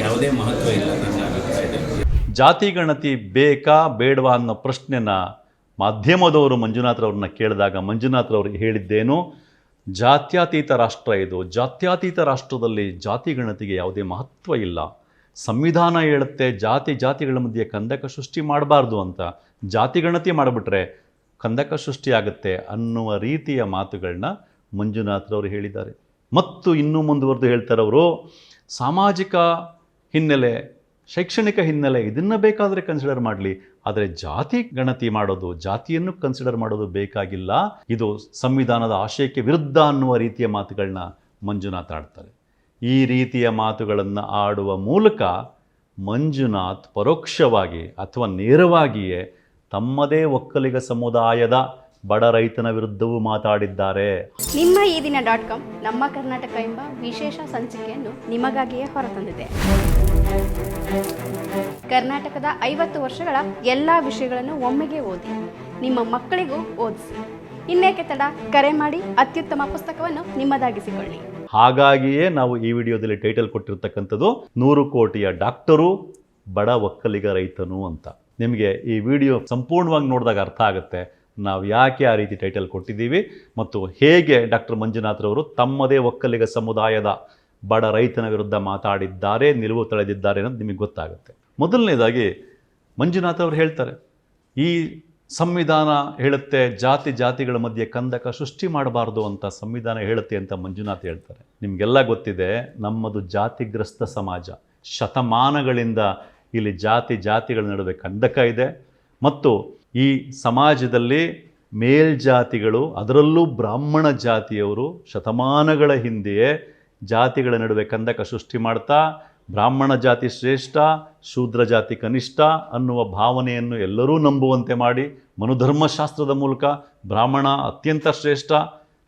ಯಾವುದೇ ಮಹತ್ವ ಇಲ್ಲ ನನ್ನ ಅಭಿಪ್ರಾಯದಲ್ಲಿ. ಜಾತಿ ಗಣತಿ ಬೇಕಾ ಬೇಡವಾ ಅನ್ನೋ ಪ್ರಶ್ನೆನ ಮಾಧ್ಯಮದವರು ಮಂಜುನಾಥ್ರವ್ರನ್ನ ಕೇಳಿದಾಗ ಮಂಜುನಾಥ್ರವ್ರಿಗೆ ಹೇಳಿದ್ದೇನು ಜಾತ್ಯತೀತ ರಾಷ್ಟ್ರ ಇದು. ಜಾತ್ಯತೀತ ರಾಷ್ಟ್ರದಲ್ಲಿ ಜಾತಿ ಗಣತಿಗೆ ಯಾವುದೇ ಮಹತ್ವ ಇಲ್ಲ. ಸಂವಿಧಾನ ಹೇಳುತ್ತೆ, ಜಾತಿ ಜಾತಿಗಳ ಮಧ್ಯೆ ಕಂದಕ ಸೃಷ್ಟಿ ಮಾಡಬಾರ್ದು ಅಂತ. ಜಾತಿ ಗಣತಿ ಮಾಡಿಬಿಟ್ರೆ ಕಂದಕ ಸೃಷ್ಟಿಯಾಗುತ್ತೆ ಅನ್ನುವ ರೀತಿಯ ಮಾತುಗಳನ್ನ ಮಂಜುನಾಥ್ರವರು ಹೇಳಿದ್ದಾರೆ. ಮತ್ತು ಇನ್ನೂ ಮುಂದುವರೆದು ಹೇಳ್ತಾರೆ ಅವರು ಸಾಮಾಜಿಕ ಹಿನ್ನೆಲೆ ಶೈಕ್ಷಣಿಕ ಹಿನ್ನೆಲೆ ಇದನ್ನು ಬೇಕಾದರೆ ಕನ್ಸಿಡರ್ ಮಾಡಲಿ. ಆದರೆ ಜಾತಿ ಗಣತಿ ಮಾಡೋದು, ಜಾತಿಯನ್ನು ಕನ್ಸಿಡರ್ ಮಾಡೋದು ಬೇಕಾಗಿಲ್ಲ. ಇದು ಸಂವಿಧಾನದ ಆಶಯಕ್ಕೆ ವಿರುದ್ಧ ಅನ್ನುವ ರೀತಿಯ ಮಾತುಗಳನ್ನ ಮಂಜುನಾಥ್ ಆಡ್ತಾರೆ. ಈ ರೀತಿಯ ಮಾತುಗಳನ್ನು ಆಡುವ ಮೂಲಕ ಮಂಜುನಾಥ್ ಪರೋಕ್ಷವಾಗಿ ಅಥವಾ ನೇರವಾಗಿಯೇ ತಮ್ಮದೇ ಒಕ್ಕಲಿಗ ಸಮುದಾಯದ ಬಡ ರೈತನ ವಿರುದ್ಧವೂ ಮಾತಾಡಿದ್ದಾರೆ. ನಿಮ್ಮ ಈ ದಿನ ಡಾಟ್ ಕಾಮ್, ನಮ್ಮ ಕರ್ನಾಟಕ ಎಂಬ ವಿಶೇಷ ಸಂಚಿಕೆಯನ್ನು ನಿಮಗಾಗಿಯೇ ಹೊರತಂದಿದೆ. ಕರ್ನಾಟಕದ ಐವತ್ತು ವರ್ಷಗಳ ಎಲ್ಲ ವಿಷಯಗಳನ್ನು ಒಮ್ಮೆಗೆ ಓದಿ, ನಿಮ್ಮ ಮಕ್ಕಳಿಗೂ ಓದಿಸಿ. ಇನ್ನೇಕೆ ತಡ? ಕರೆ ಮಾಡಿ ಅತ್ಯುತ್ತಮ ಪುಸ್ತಕವನ್ನು ನಿಮ್ಮದಾಗಿಸಿಕೊಳ್ಳಿ. ಹಾಗಾಗಿಯೇ ನಾವು ಈ ವಿಡಿಯೋದಲ್ಲಿ ಟೈಟಲ್ ಕೊಟ್ಟಿರ್ತಕ್ಕಂಥದ್ದು ನೂರು ಕೋಟಿಯ ಡಾಕ್ಟರು, ಬಡ ಒಕ್ಕಲಿಗ ರೈತನು ಅಂತ. ನಿಮಗೆ ಈ ವಿಡಿಯೋ ಸಂಪೂರ್ಣವಾಗಿ ನೋಡಿದಾಗ ಅರ್ಥ ಆಗುತ್ತೆ. ನಾವು ಯಾಕೆ ಆ ರೀತಿ ಟೈಟಲ್ ಕೊಟ್ಟಿದ್ದೀವಿ ಮತ್ತು ಹೇಗೆ ಡಾಕ್ಟರ್ ಮಂಜುನಾಥ್ರವರು ತಮ್ಮದೇ ಒಕ್ಕಲಿಗ ಸಮುದಾಯದ ಬಡ ರೈತನ ವಿರುದ್ಧ ಮಾತಾಡಿದ್ದಾರೆ, ನಿಲುವು ತಳೆದಿದ್ದಾರೆ ಅನ್ನೋದು ನಿಮಗೆ ಗೊತ್ತಾಗುತ್ತೆ. ಮೊದಲನೇದಾಗಿ ಮಂಜುನಾಥ್ ಅವರು ಹೇಳ್ತಾರೆ, ಈ ಸಂವಿಧಾನ ಹೇಳುತ್ತೆ, ಜಾತಿ ಜಾತಿಗಳ ಮಧ್ಯೆ ಕಂದಕ ಸೃಷ್ಟಿ ಮಾಡಬಾರ್ದು ಅಂತ ಸಂವಿಧಾನ ಹೇಳುತ್ತೆ ಅಂತ ಮಂಜುನಾಥ್ ಹೇಳ್ತಾರೆ. ನಿಮಗೆಲ್ಲ ಗೊತ್ತಿದೆ, ನಮ್ಮದು ಜಾತಿಗ್ರಸ್ತ ಸಮಾಜ, ಶತಮಾನಗಳಿಂದ ಇಲ್ಲಿ ಜಾತಿ ಜಾತಿಗಳ ನಡುವೆ ಕಂದಕ ಇದೆ. ಮತ್ತು ಈ ಸಮಾಜದಲ್ಲಿ ಮೇಲ್ಜಾತಿಗಳು, ಅದರಲ್ಲೂ ಬ್ರಾಹ್ಮಣ ಜಾತಿಯವರು ಶತಮಾನಗಳ ಹಿಂದೆಯೇ ಜಾತಿಗಳ ನಡುವೆ ಕಂದಕ ಸೃಷ್ಟಿ ಮಾಡ್ತಾ, ಬ್ರಾಹ್ಮಣ ಜಾತಿ ಶ್ರೇಷ್ಠ, ಶೂದ್ರ ಜಾತಿ ಕನಿಷ್ಠ ಅನ್ನುವ ಭಾವನೆಯನ್ನು ಎಲ್ಲರೂ ನಂಬುವಂತೆ ಮಾಡಿ, ಮನುಧರ್ಮಶಾಸ್ತ್ರದ ಮೂಲಕ ಬ್ರಾಹ್ಮಣ ಅತ್ಯಂತ ಶ್ರೇಷ್ಠ,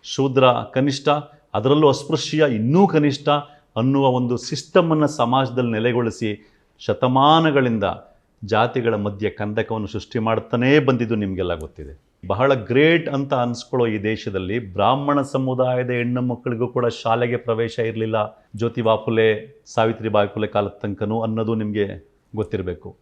ಶೂದ್ರ ಕನಿಷ್ಠ, ಅದರಲ್ಲೂ ಅಸ್ಪೃಶ್ಯ ಇನ್ನೂ ಕನಿಷ್ಠ ಅನ್ನುವ ಒಂದು ಸಿಸ್ಟಮನ್ನು ಸಮಾಜದಲ್ಲಿ ನೆಲೆಗೊಳಿಸಿ ಶತಮಾನಗಳಿಂದ ಜಾತಿಗಳ ಮಧ್ಯೆ ಕಂದಕವನ್ನು ಸೃಷ್ಟಿ ಮಾಡ್ತಾನೇ ಬಂದಿದ್ದು ನಿಮಗೆಲ್ಲ ಗೊತ್ತಿದೆ. ಬಹಳ ಗ್ರೇಟ್ ಅಂತ ಅನ್ಸ್ಕೊಳ್ಳೋ ಈ ದೇಶದಲ್ಲಿ ಬ್ರಾಹ್ಮಣ ಸಮುದಾಯದ ಹೆಣ್ಣು ಮಕ್ಕಳಿಗೂ ಕೂಡ ಶಾಲೆಗೆ ಪ್ರವೇಶ ಇರಲಿಲ್ಲ. ಜ್ಯೋತಿ ಬಾಪುಲೆ ಸಾವಿತ್ರಿ ಫುಲೆ ಕಾಲದ ತನಕನೂ ಅನ್ನೋದು ನಿಮಗೆ ಗೊತ್ತಿರಬೇಕು.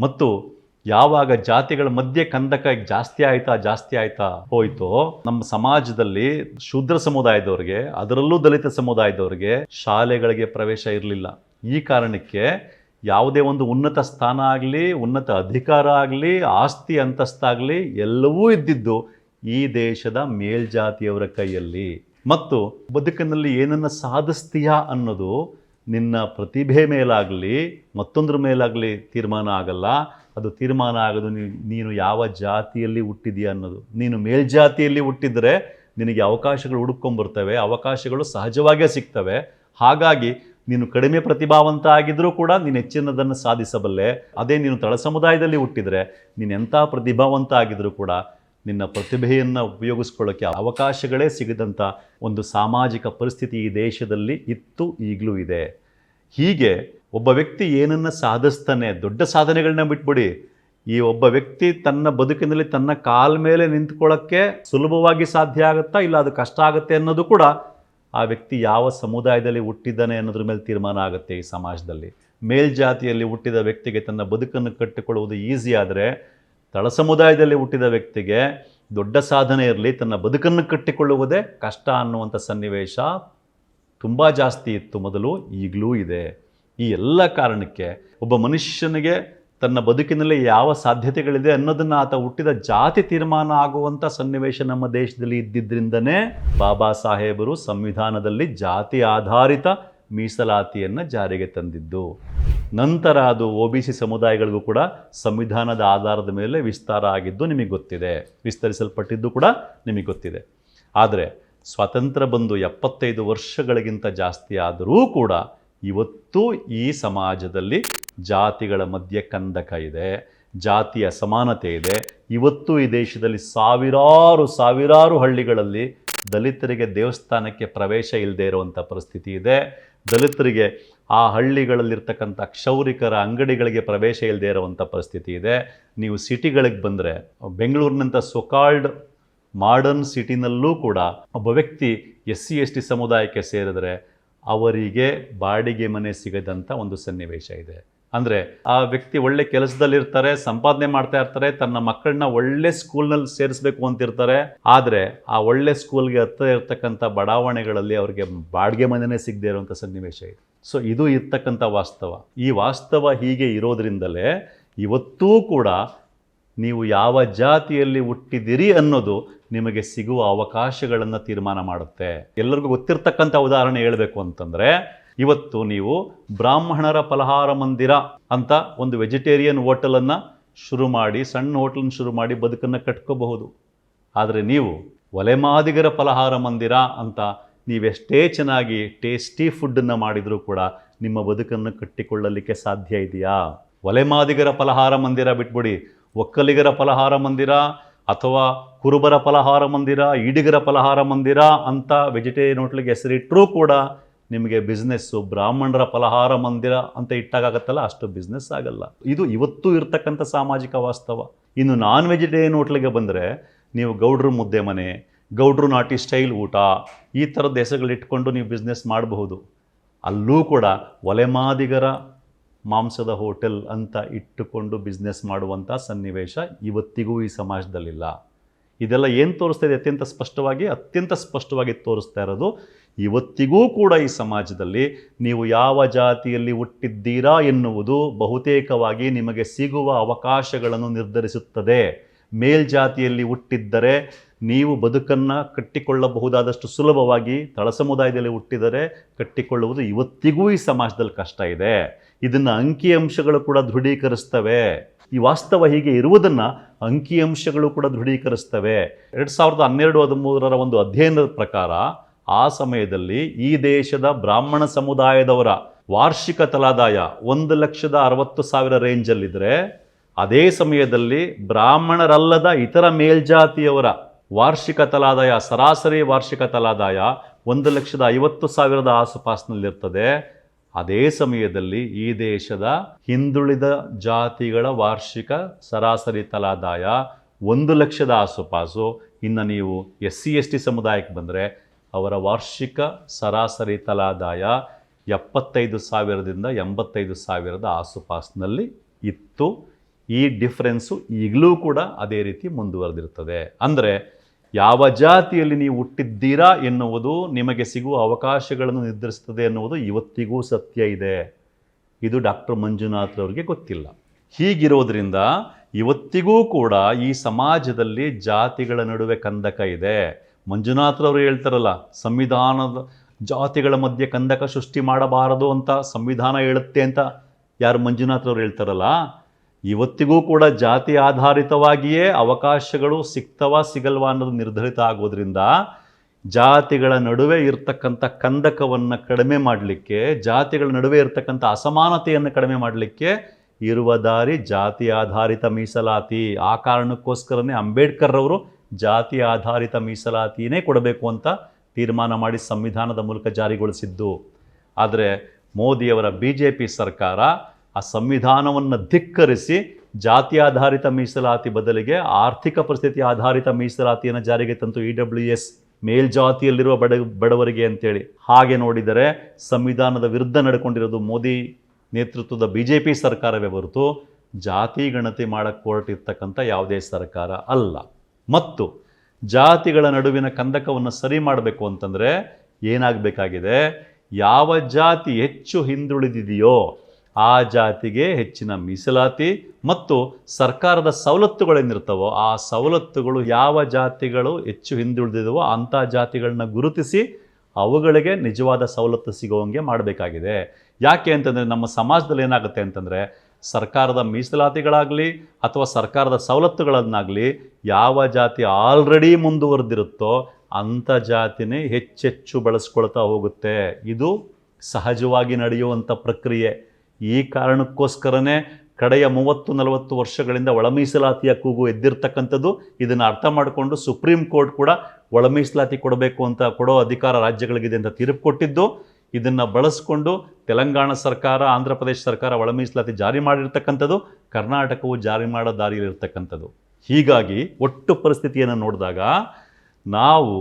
ಮತ್ತು ಯಾವಾಗ ಜಾತಿಗಳ ಮಧ್ಯೆ ಕಂದಕ ಜಾಸ್ತಿ ಆಯ್ತಾ ಜಾಸ್ತಿ ಆಯ್ತಾ ಹೋಯ್ತೋ, ನಮ್ಮ ಸಮಾಜದಲ್ಲಿ ಶೂದ್ರ ಸಮುದಾಯದವ್ರಿಗೆ, ಅದರಲ್ಲೂ ದಲಿತ ಸಮುದಾಯದವ್ರಿಗೆ ಶಾಲೆಗಳಿಗೆ ಪ್ರವೇಶ ಇರಲಿಲ್ಲ. ಈ ಕಾರಣಕ್ಕೆ ಯಾವುದೇ ಒಂದು ಉನ್ನತ ಸ್ಥಾನ ಆಗಲಿ, ಉನ್ನತ ಅಧಿಕಾರ ಆಗಲಿ, ಆಸ್ತಿ ಅಂತಸ್ತಾಗಲಿ ಎಲ್ಲವೂ ಇದ್ದಿದ್ದು ಈ ದೇಶದ ಮೇಲ್ಜಾತಿಯವರ ಕೈಯಲ್ಲಿ. ಮತ್ತು ಬದುಕಿನಲ್ಲಿ ಏನನ್ನು ಸಾಧಿಸ್ತೀಯಾ ಅನ್ನೋದು ನಿನ್ನ ಪ್ರತಿಭೆ ಮೇಲಾಗಲಿ, ಮತ್ತೊಂದ್ರ ಮೇಲಾಗಲಿ ತೀರ್ಮಾನ ಆಗಲ್ಲ. ಅದು ತೀರ್ಮಾನ ಆಗೋದು ನೀನು ಯಾವ ಜಾತಿಯಲ್ಲಿ ಹುಟ್ಟಿದೀಯ ಅನ್ನೋದು. ನೀನು ಮೇಲ್ಜಾತಿಯಲ್ಲಿ ಹುಟ್ಟಿದರೆ ನಿನಗೆ ಅವಕಾಶಗಳು ಹುಡುಕೊಂಬರ್ತವೆ ಅವಕಾಶಗಳು ಸಹಜವಾಗೇ ಸಿಗ್ತವೆ. ಹಾಗಾಗಿ ನೀನು ಕಡಿಮೆ ಪ್ರತಿಭಾವಂತ ಆಗಿದ್ರೂ ಕೂಡ ನೀನು ಹೆಚ್ಚಿನದನ್ನು ಸಾಧಿಸಬಲ್ಲೆ. ಅದೇ ನೀನು ತಳ ಸಮುದಾಯದಲ್ಲಿ ಹುಟ್ಟಿದರೆ ನೀನು ಎಂಥ ಪ್ರತಿಭಾವಂತ ಆಗಿದ್ರೂ ಕೂಡ ನಿನ್ನ ಪ್ರತಿಭೆಯನ್ನು ಉಪಯೋಗಿಸ್ಕೊಳ್ಳೋಕ್ಕೆ ಅವಕಾಶಗಳೇ ಸಿಗದಂಥ ಒಂದು ಸಾಮಾಜಿಕ ಪರಿಸ್ಥಿತಿ ಈ ದೇಶದಲ್ಲಿ ಇತ್ತು, ಈಗಲೂ ಇದೆ. ಹೀಗೆ ಒಬ್ಬ ವ್ಯಕ್ತಿ ಏನನ್ನು ಸಾಧಿಸ್ತಾನೆ, ದೊಡ್ಡ ಸಾಧನೆಗಳನ್ನ ಬಿಟ್ಬಿಡಿ. ಈ ಒಬ್ಬ ವ್ಯಕ್ತಿ ತನ್ನ ಬದುಕಿನಲ್ಲಿ ತನ್ನ ಕಾಲ ಮೇಲೆ ನಿಂತ್ಕೊಳ್ಳೋಕ್ಕೆ ಸುಲಭವಾಗಿ ಸಾಧ್ಯ ಆಗುತ್ತಾ, ಇಲ್ಲ ಅದು ಕಷ್ಟ ಆಗುತ್ತೆ ಅನ್ನೋದು ಕೂಡ ಆ ವ್ಯಕ್ತಿ ಯಾವ ಸಮುದಾಯದಲ್ಲಿ ಹುಟ್ಟಿದ್ದಾನೆ ಅನ್ನೋದ್ರ ಮೇಲೆ ತೀರ್ಮಾನ ಆಗುತ್ತೆ ಈ ಸಮಾಜದಲ್ಲಿ. ಮೇಲ್ಜಾತಿಯಲ್ಲಿ ಹುಟ್ಟಿದ ವ್ಯಕ್ತಿಗೆ ತನ್ನ ಬದುಕನ್ನು ಕಟ್ಟಿಕೊಳ್ಳುವುದು ಈಸಿ ಆದರೆ ತಳ ಸಮುದಾಯದಲ್ಲಿ ಹುಟ್ಟಿದ ವ್ಯಕ್ತಿಗೆ ದೊಡ್ಡ ಸಾಧನೆ ಇರಲಿ, ತನ್ನ ಬದುಕನ್ನು ಕಟ್ಟಿಕೊಳ್ಳುವುದೇ ಕಷ್ಟ ಅನ್ನುವಂಥ ಸನ್ನಿವೇಶ ತುಂಬ ಜಾಸ್ತಿ ಇತ್ತು ಮೊದಲು, ಈಗಲೂ ಇದೆ. ಈ ಎಲ್ಲ ಕಾರಣಕ್ಕೆ ಒಬ್ಬ ಮನುಷ್ಯನಿಗೆ ತನ್ನ ಬದುಕಿನಲ್ಲಿ ಯಾವ ಸಾಧ್ಯತೆಗಳಿದೆ ಅನ್ನೋದನ್ನು ಆತ ಹುಟ್ಟಿದ ಜಾತಿ ತೀರ್ಮಾನ ಆಗುವಂಥ ಸನ್ನಿವೇಶ ನಮ್ಮ ದೇಶದಲ್ಲಿ ಇದ್ದಿದ್ದರಿಂದನೇ ಬಾಬಾ ಸಾಹೇಬರು ಸಂವಿಧಾನದಲ್ಲಿ ಜಾತಿ ಆಧಾರಿತ ಮೀಸಲಾತಿಯನ್ನು ಜಾರಿಗೆ ತಂದಿದ್ದು. ನಂತರ ಅದು ಒ ಬಿ ಸಿ ಸಮುದಾಯಗಳಿಗೂ ಕೂಡ ಸಂವಿಧಾನದ ಆಧಾರದ ಮೇಲೆ ವಿಸ್ತಾರ ಆಗಿದ್ದು ನಿಮಗೆ ಗೊತ್ತಿದೆ. ವಿಸ್ತರಿಸಲ್ಪಟ್ಟಿದ್ದು ಕೂಡ ನಿಮಗೆ ಗೊತ್ತಿದೆ. ಆದರೆ ಸ್ವಾತಂತ್ರ್ಯ ಬಂದು ಎಪ್ಪತ್ತೈದು ವರ್ಷಗಳಿಗಿಂತ ಜಾಸ್ತಿ ಆದರೂ ಕೂಡ ಇವತ್ತು ಈ ಸಮಾಜದಲ್ಲಿ ಜಾತಿಗಳ ಮಧ್ಯೆ ಕಂದಕ ಇದೆ, ಜಾತಿಯ ಸಮಾನತೆ ಇದೆ. ಇವತ್ತು ಈ ದೇಶದಲ್ಲಿ ಸಾವಿರಾರು ಸಾವಿರಾರು ಹಳ್ಳಿಗಳಲ್ಲಿ ದಲಿತರಿಗೆ ದೇವಸ್ಥಾನಕ್ಕೆ ಪ್ರವೇಶ ಇಲ್ಲದೆ ಇರುವಂಥ ಪರಿಸ್ಥಿತಿ ಇದೆ. ದಲಿತರಿಗೆ ಆ ಹಳ್ಳಿಗಳಲ್ಲಿರ್ತಕ್ಕಂಥ ಕ್ಷೌರಿಕರ ಅಂಗಡಿಗಳಿಗೆ ಪ್ರವೇಶ ಇಲ್ಲದೆ ಇರುವಂಥ ಪರಿಸ್ಥಿತಿ ಇದೆ. ನೀವು ಸಿಟಿಗಳಿಗೆ ಬಂದರೆ ಬೆಂಗಳೂರಿನಂಥ ಸೊಕಾಲ್ಡ್ ಮಾಡರ್ನ್ ಸಿಟಿನಲ್ಲೂ ಕೂಡ ಒಬ್ಬ ವ್ಯಕ್ತಿ ಎಸ್ ಸಿ ಎಸ್ ಟಿ ಸಮುದಾಯಕ್ಕೆ ಸೇರಿದರೆ ಅವರಿಗೆ ಬಾಡಿಗೆ ಮನೆ ಸಿಗದಂಥ ಒಂದು ಸನ್ನಿವೇಶ ಇದೆ. ಅಂದರೆ ಆ ವ್ಯಕ್ತಿ ಒಳ್ಳೆ ಕೆಲಸದಲ್ಲಿರ್ತಾರೆ, ಸಂಪಾದನೆ ಮಾಡ್ತಾ ಇರ್ತಾರೆ, ತನ್ನ ಮಕ್ಕಳನ್ನ ಒಳ್ಳೆ ಸ್ಕೂಲ್ನಲ್ಲಿ ಸೇರಿಸ್ಬೇಕು ಅಂತಿರ್ತಾರೆ. ಆದರೆ ಆ ಒಳ್ಳೆ ಸ್ಕೂಲ್ಗೆ ಹತ್ತಿರ ಇರ್ತಕ್ಕಂಥ ಬಡಾವಣೆಗಳಲ್ಲಿ ಅವರಿಗೆ ಬಾಡಿಗೆ ಮನೆಯೇ ಸಿಗದೇ ಇರುವಂಥ ಸನ್ನಿವೇಶ ಇದೆ. ಸೊ ಇದು ಇರ್ತಕ್ಕಂಥ ವಾಸ್ತವ. ಈ ವಾಸ್ತವ ಹೀಗೆ ಇರೋದ್ರಿಂದಲೇ ಇವತ್ತೂ ಕೂಡ ನೀವು ಯಾವ ಜಾತಿಯಲ್ಲಿ ಹುಟ್ಟಿದಿರಿ ಅನ್ನೋದು ನಿಮಗೆ ಸಿಗುವ ಅವಕಾಶಗಳನ್ನು ತೀರ್ಮಾನ ಮಾಡುತ್ತೆ. ಎಲ್ಲರಿಗೂ ಗೊತ್ತಿರ್ತಕ್ಕಂಥ ಉದಾಹರಣೆ ಹೇಳಬೇಕು ಅಂತಂದರೆ ಇವತ್ತು ನೀವು ಬ್ರಾಹ್ಮಣರ ಫಲಹಾರ ಮಂದಿರ ಅಂತ ಒಂದು ವೆಜಿಟೇರಿಯನ್ ಹೋಟೆಲನ್ನು ಶುರು ಮಾಡಿ, ಸಣ್ಣ ಹೋಟೆಲನ್ನು ಶುರು ಮಾಡಿ ಬದುಕನ್ನು ಕಟ್ಕೋಬಹುದು. ಆದರೆ ನೀವು ಒಲೆಮಾದಿಗರ ಫಲಹಾರ ಮಂದಿರ ಅಂತ ನೀವೆಷ್ಟೇ ಚೆನ್ನಾಗಿ ಟೇಸ್ಟಿ ಫುಡ್ಡನ್ನು ಮಾಡಿದರೂ ಕೂಡ ನಿಮ್ಮ ಬದುಕನ್ನು ಕಟ್ಟಿಕೊಳ್ಳಲಿಕ್ಕೆ ಸಾಧ್ಯ ಇದೆಯಾ? ಒಲೆಮಾದಿಗರ ಫಲಹಾರ ಮಂದಿರ ಬಿಟ್ಬಿಡಿ. ಒಕ್ಕಲಿಗರ ಫಲಹಾರ ಮಂದಿರ ಅಥವಾ ಕುರುಬರ ಫಲಹಾರ ಮಂದಿರ, ಈಡಿಗರ ಫಲಹಾರ ಮಂದಿರ ಅಂತ ವೆಜಿಟೇರಿಯನ್ ಹೋಟ್ಲಿಗೆ ಹೆಸರಿಟ್ಟರೂ ಕೂಡ ನಿಮಗೆ ಬಿಸ್ನೆಸ್ಸು ಬ್ರಾಹ್ಮಣರ ಫಲಹಾರ ಮಂದಿರ ಅಂತ ಇಟ್ಟಾಗತ್ತಲ್ಲ ಅಷ್ಟು ಬಿಸ್ನೆಸ್ ಆಗಲ್ಲ. ಇದು ಇವತ್ತು ಇರ್ತಕ್ಕಂಥ ಸಾಮಾಜಿಕ ವಾಸ್ತವ. ಇನ್ನು ನಾನ್ ವೆಜಿಟೇರಿಯನ್ ಹೋಟ್ಲಿಗೆ ಬಂದರೆ ನೀವು ಗೌಡ್ರ ಮುದ್ದೆ ಮನೆ, ಗೌಡ್ರು ನಾಟಿ ಸ್ಟೈಲ್ ಊಟ, ಈ ಥರದ ಹೆಸರುಗಳಿಟ್ಕೊಂಡು ನೀವು ಬಿಸ್ನೆಸ್ ಮಾಡಬಹುದು. ಅಲ್ಲೂ ಕೂಡ ಒಲೆಮಾದಿಗರ ಮಾಂಸದ ಹೋಟೆಲ್ ಅಂತ ಇಟ್ಟುಕೊಂಡು ಬಿಸ್ನೆಸ್ ಮಾಡುವಂಥ ಸನ್ನಿವೇಶ ಇವತ್ತಿಗೂ ಈ ಸಮಾಜದಲ್ಲಿಲ್ಲ. ಇದೆಲ್ಲ ಏನು ತೋರಿಸ್ತಾ ಇದೆ? ಅತ್ಯಂತ ಸ್ಪಷ್ಟವಾಗಿ ಅತ್ಯಂತ ಸ್ಪಷ್ಟವಾಗಿ ತೋರಿಸ್ತಾ ಇರೋದು, ಇವತ್ತಿಗೂ ಕೂಡ ಈ ಸಮಾಜದಲ್ಲಿ ನೀವು ಯಾವ ಜಾತಿಯಲ್ಲಿ ಹುಟ್ಟಿದ್ದೀರಾ ಎನ್ನುವುದು ಬಹುತೇಕವಾಗಿ ನಿಮಗೆ ಸಿಗುವ ಅವಕಾಶಗಳನ್ನು ನಿರ್ಧರಿಸುತ್ತದೆ. ಮೇಲ್ಜಾತಿಯಲ್ಲಿ ಹುಟ್ಟಿದ್ದರೆ ನೀವು ಬದುಕನ್ನು ಕಟ್ಟಿಕೊಳ್ಳಬಹುದಾದಷ್ಟು ಸುಲಭವಾಗಿ ತಳ ಸಮುದಾಯದಲ್ಲಿ ಹುಟ್ಟಿದರೆ ಕಟ್ಟಿಕೊಳ್ಳುವುದು ಇವತ್ತಿಗೂ ಈ ಸಮಾಜದಲ್ಲಿ ಕಷ್ಟ ಇದೆ. ಇದನ್ನು ಅಂಕಿಅಂಶಗಳು ಕೂಡ ದೃಢೀಕರಿಸ್ತವೆ. ಈ ವಾಸ್ತವ ಹೀಗೆ ಇರುವುದನ್ನು ಅಂಕಿಅಂಶಗಳು ಕೂಡ ದೃಢೀಕರಿಸ್ತವೆ. ಎರಡು ಸಾವಿರದ ಹನ್ನೆರಡು ಹದಿಮೂರರ ಒಂದು ಅಧ್ಯಯನದ ಪ್ರಕಾರ ಆ ಸಮಯದಲ್ಲಿ ಈ ದೇಶದ ಬ್ರಾಹ್ಮಣ ಸಮುದಾಯದವರ ವಾರ್ಷಿಕ ತಲಾದಾಯ ಒಂದು ಲಕ್ಷದ ಅರವತ್ತು ಸಾವಿರ ರೇಂಜಲ್ಲಿದ್ದರೆ ಅದೇ ಸಮಯದಲ್ಲಿ ಬ್ರಾಹ್ಮಣರಲ್ಲದ ಇತರ ಮೇಲ್ಜಾತಿಯವರ ವಾರ್ಷಿಕ ತಲಾದಾಯ, ಸರಾಸರಿ ವಾರ್ಷಿಕ ತಲಾದಾಯ ಒಂದು ಲಕ್ಷದ ಐವತ್ತು ಸಾವಿರದ ಆಸುಪಾಸಿನಲ್ಲಿರ್ತದೆ. ಅದೇ ಸಮಯದಲ್ಲಿ ಈ ದೇಶದ ಹಿಂದುಳಿದ ಜಾತಿಗಳ ವಾರ್ಷಿಕ ಸರಾಸರಿ ತಲಾದಾಯ ಒಂದು ಲಕ್ಷದ ಆಸುಪಾಸು. ಇನ್ನು ನೀವು ಎಸ್ ಸಿ ಎಸ್ ಟಿ ಸಮುದಾಯಕ್ಕೆ ಬಂದರೆ ಅವರ ವಾರ್ಷಿಕ ಸರಾಸರಿ ತಲಾದಾಯ ಎಪ್ಪತ್ತೈದು ಸಾವಿರದಿಂದ ಎಂಬತ್ತೈದು ಸಾವಿರದ ಆಸುಪಾಸಿನಲ್ಲಿ ಇತ್ತು. ಈ ಡಿಫ್ರೆನ್ಸು ಈಗಲೂ ಕೂಡ ಅದೇ ರೀತಿ ಮುಂದುವರೆದಿರ್ತದೆ ಅಂದರೆ ಯಾವ ಜಾತಿಯಲ್ಲಿ ನೀವು ಹುಟ್ಟಿದ್ದೀರಾ ಎನ್ನುವುದು ನಿಮಗೆ ಸಿಗುವ ಅವಕಾಶಗಳನ್ನು ನಿರ್ಧರಿಸುತ್ತದೆ ಎನ್ನುವುದು ಇವತ್ತಿಗೂ ಸತ್ಯ ಇದೆ. ಇದು ಡಾಕ್ಟರ್ ಮಂಜುನಾಥ್ರವ್ರಿಗೆ ಗೊತ್ತಿಲ್ಲ. ಹೀಗಿರೋದ್ರಿಂದ ಇವತ್ತಿಗೂ ಕೂಡ ಈ ಸಮಾಜದಲ್ಲಿ ಜಾತಿಗಳ ನಡುವೆ ಕಂದಕ ಇದೆ. ಮಂಜುನಾಥ್ರವರು ಹೇಳ್ತಾರಲ್ಲ, ಸಂವಿಧಾನದ ಜಾತಿಗಳ ಮಧ್ಯೆ ಕಂದಕ ಸೃಷ್ಟಿ ಮಾಡಬಾರದು ಅಂತ ಸಂವಿಧಾನ ಹೇಳುತ್ತೆ ಅಂತ ಯಾರು ಮಂಜುನಾಥ್ರವ್ರು ಹೇಳ್ತಾರಲ್ಲ ಇವತ್ತಿಗೂ ಕೂಡ ಜಾತಿ ಆಧಾರಿತವಾಗಿಯೇ ಅವಕಾಶಗಳು ಸಿಗ್ತವಾ ಸಿಗಲ್ವಾ ಅನ್ನೋದು ನಿರ್ಧರಿತ ಆಗೋದ್ರಿಂದ ಜಾತಿಗಳ ನಡುವೆ ಇರ್ತಕ್ಕಂಥ ಕಂದಕವನ್ನು ಕಡಿಮೆ ಮಾಡಲಿಕ್ಕೆ, ಜಾತಿಗಳ ನಡುವೆ ಇರ್ತಕ್ಕಂಥ ಅಸಮಾನತೆಯನ್ನು ಕಡಿಮೆ ಮಾಡಲಿಕ್ಕೆ ಇರುವ ದಾರಿ ಜಾತಿ ಆಧಾರಿತ ಮೀಸಲಾತಿ. ಆ ಕಾರಣಕ್ಕೋಸ್ಕರನೇ ಅಂಬೇಡ್ಕರ್ ಅವರು ಜಾತಿ ಆಧಾರಿತ ಮೀಸಲಾತಿಯೇ ಕೊಡಬೇಕು ಅಂತ ತೀರ್ಮಾನ ಮಾಡಿ ಸಂವಿಧಾನದ ಮೂಲಕ ಜಾರಿಗೊಳಿಸಿದ್ದು. ಆದರೆ ಮೋದಿಯವರ ಬಿ ಜೆ ಪಿ ಸರ್ಕಾರ ಆ ಸಂವಿಧಾನವನ್ನು ಧಿಕ್ಕರಿಸಿ ಜಾತಿ ಆಧಾರಿತ ಮೀಸಲಾತಿ ಬದಲಿಗೆ ಆರ್ಥಿಕ ಪರಿಸ್ಥಿತಿ ಆಧಾರಿತ ಮೀಸಲಾತಿಯನ್ನು ಜಾರಿಗೆ ತಂತು ಇ ಡಬ್ಲ್ಯೂ ಎಸ್ ಮೇಲ್ಜಾತಿಯಲ್ಲಿರುವ ಬಡ, ಬಡವರಿಗೆ ಅಂತೇಳಿ. ಹಾಗೆ ನೋಡಿದರೆ ಸಂವಿಧಾನದ ವಿರುದ್ಧ ನಡ್ಕೊಂಡಿರೋದು ಮೋದಿ ನೇತೃತ್ವದ ಬಿ ಜೆ ಪಿ ಸರ್ಕಾರವೇ ಹೊರತು ಜಾತಿ ಗಣತಿ ಮಾಡಕ್ಕೆ ಹೊರಟಿರ್ತಕ್ಕಂಥ ಯಾವುದೇ ಸರ್ಕಾರ ಅಲ್ಲ. ಮತ್ತು ಜಾತಿಗಳ ನಡುವಿನ ಕಂದಕವನ್ನು ಸರಿ ಮಾಡಬೇಕು ಅಂತಂದರೆ ಏನಾಗಬೇಕಾಗಿದೆ? ಯಾವ ಜಾತಿ ಹೆಚ್ಚು ಹಿಂದುಳಿದಿದೆಯೋ ಆ ಜಾತಿಗೆ ಹೆಚ್ಚಿನ ಮೀಸಲಾತಿ ಮತ್ತು ಸರ್ಕಾರದ ಸವಲತ್ತುಗಳೇನಿರ್ತವೋ ಆ ಸವಲತ್ತುಗಳು ಯಾವ ಜಾತಿಗಳು ಹೆಚ್ಚು ಹಿಂದುಳಿದಿದವೋ ಅಂಥ ಜಾತಿಗಳನ್ನ ಗುರುತಿಸಿ ಅವುಗಳಿಗೆ ನಿಜವಾದ ಸವಲತ್ತು ಸಿಗೋವಂಗೆ ಮಾಡಬೇಕಾಗಿದೆ. ಯಾಕೆ ಅಂತಂದರೆ ನಮ್ಮ ಸಮಾಜದಲ್ಲಿ ಏನಾಗುತ್ತೆ ಅಂತಂದರೆ ಸರ್ಕಾರದ ಮೀಸಲಾತಿಗಳಾಗಲಿ ಅಥವಾ ಸರ್ಕಾರದ ಸವಲತ್ತುಗಳನ್ನಾಗಲಿ ಯಾವ ಜಾತಿ ಆಲ್ರೆಡಿ ಮುಂದುವರೆದಿರುತ್ತೋ ಅಂಥ ಜಾತಿನೇ ಹೆಚ್ಚೆಚ್ಚು ಬಳಸ್ಕೊಳ್ತಾ ಹೋಗುತ್ತೆ. ಇದು ಸಹಜವಾಗಿ ನಡೆಯುವಂಥ ಪ್ರಕ್ರಿಯೆ. ಈ ಕಾರಣಕ್ಕೋಸ್ಕರನೇ ಕಡೆಯ ಮೂವತ್ತು ನಲವತ್ತು ವರ್ಷಗಳಿಂದ ಒಳಮೀಸಲಾತಿಯ ಕೂಗು ಎದ್ದಿರ್ತಕ್ಕಂಥದ್ದು. ಇದನ್ನು ಅರ್ಥ ಮಾಡಿಕೊಂಡು ಸುಪ್ರೀಂ ಕೋರ್ಟ್ ಕೂಡ ಒಳಮೀಸಲಾತಿ ಕೊಡಬೇಕು ಅಂತ ಕೊಡೋ ಅಧಿಕಾರ ರಾಜ್ಯಗಳಿಗಿದೆ ಅಂತ ತೀರ್ಪು ಕೊಟ್ಟಿದ್ದು. ಇದನ್ನು ಬಳಸ್ಕೊಂಡು ತೆಲಂಗಾಣ ಸರ್ಕಾರ, ಆಂಧ್ರ ಪ್ರದೇಶ ಸರ್ಕಾರ ಒಳಮೀಸಲಾತಿ ಜಾರಿ ಮಾಡಿರ್ತಕ್ಕಂಥದ್ದು, ಕರ್ನಾಟಕವು ಜಾರಿ ಮಾಡೋ ದಾರಿಯಲ್ಲಿರ್ತಕ್ಕಂಥದ್ದು ಹೀಗಾಗಿ ಒಟ್ಟು ಪರಿಸ್ಥಿತಿಯನ್ನು ನೋಡಿದಾಗ ನಾವು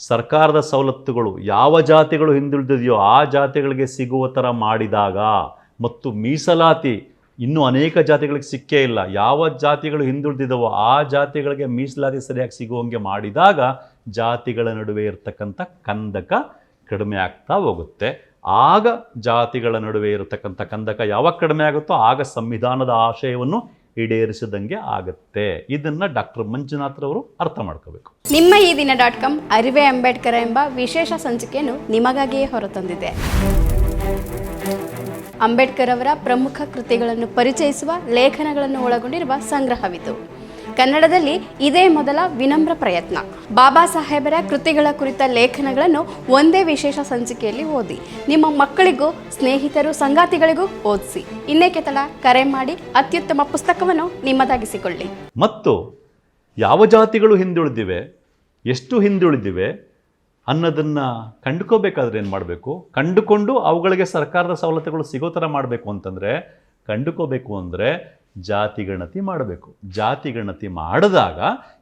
ಸರ್ಕಾರದ ಸವಲತ್ತುಗಳು ಯಾವ ಜಾತಿಗಳು ಹಿಂದುಳಿದಿದೆಯೋ ಆ ಜಾತಿಗಳಿಗೆ ಸಿಗುವ ಥರ ಮಾಡಿದಾಗ ಮತ್ತು ಮೀಸಲಾತಿ ಇನ್ನೂ ಅನೇಕ ಜಾತಿಗಳಿಗೆ ಸಿಕ್ಕೇ ಇಲ್ಲ. ಯಾವ ಜಾತಿಗಳು ಹಿಂದುಳಿದಿದವೋ ಆ ಜಾತಿಗಳಿಗೆ ಮೀಸಲಾತಿ ಸರಿಯಾಗಿ ಸಿಗುವಂಗೆ ಮಾಡಿದಾಗ ಜಾತಿಗಳ ನಡುವೆ ಇರತಕ್ಕಂಥ ಕಂದಕ ಕಡಿಮೆ ಆಗ್ತಾ ಹೋಗುತ್ತೆ. ಆಗ ಜಾತಿಗಳ ನಡುವೆ ಇರತಕ್ಕಂಥ ಕಂದಕ ಯಾವಾಗ ಕಡಿಮೆ ಆಗುತ್ತೋ ಆಗ ಸಂವಿಧಾನದ ಆಶಯವನ್ನು ಈಡೇರಿಸಿದಂಗೆ ಆಗುತ್ತೆ. ಇದನ್ನು ಡಾಕ್ಟರ್ ಮಂಜುನಾಥ್ರವರು ಅರ್ಥ ಮಾಡ್ಕೋಬೇಕು. ನಿಮ್ಮ ಈ ದಿನ ಡಾಟ್ ಕಾಮ್ ಅರಿವೆ ಅಂಬೇಡ್ಕರ್ ಎಂಬ ವಿಶೇಷ ಸಂಚಿಕೆಯನ್ನು ನಿಮಗಾಗಿಯೇ ಹೊರತಂದಿದೆ. ಅಂಬೇಡ್ಕರ್ ಅವರ ಪ್ರಮುಖ ಕೃತಿಗಳನ್ನು ಪರಿಚಯಿಸುವ ಲೇಖನಗಳನ್ನು ಒಳಗೊಂಡಿರುವ ಸಂಗ್ರಹವಿದು. ಕನ್ನಡದಲ್ಲಿ ಇದೇ ಮೊದಲ ವಿನಮ್ರ ಪ್ರಯತ್ನ. ಬಾಬಾ ಸಾಹೇಬರ ಕೃತಿಗಳ ಕುರಿತ ಲೇಖನಗಳನ್ನು ಒಂದೇ ವಿಶೇಷ ಸಂಚಿಕೆಯಲ್ಲಿ ಓದಿ. ನಿಮ್ಮ ಮಕ್ಕಳಿಗೂ, ಸ್ನೇಹಿತರು, ಸಂಗಾತಿಗಳಿಗೂ ಓದಿಸಿ. ಇನ್ನೇಕೆ ತಡ? ಕರೆ ಮಾಡಿ ಅತ್ಯುತ್ತಮ ಪುಸ್ತಕವನ್ನು ನಿಮ್ಮದಾಗಿಸಿಕೊಳ್ಳಿ. ಮತ್ತು ಯಾವ ಜಾತಿಗಳು ಹಿಂದುಳಿದಿವೆ, ಎಷ್ಟು ಹಿಂದುಳಿದಿವೆ ಅನ್ನೋದನ್ನು ಕಂಡುಕೋಬೇಕಾದ್ರೆ ಏನು ಮಾಡಬೇಕು? ಕಂಡುಕೊಂಡು ಅವುಗಳಿಗೆ ಸರ್ಕಾರದ ಸವಲತ್ತುಗಳು ಸಿಗೋ ಥರ ಮಾಡಬೇಕು ಅಂತಂದರೆ, ಕಂಡುಕೋಬೇಕು ಅಂದರೆ ಜಾತಿ ಗಣತಿ ಮಾಡಬೇಕು. ಜಾತಿ ಗಣತಿ ಮಾಡಿದಾಗ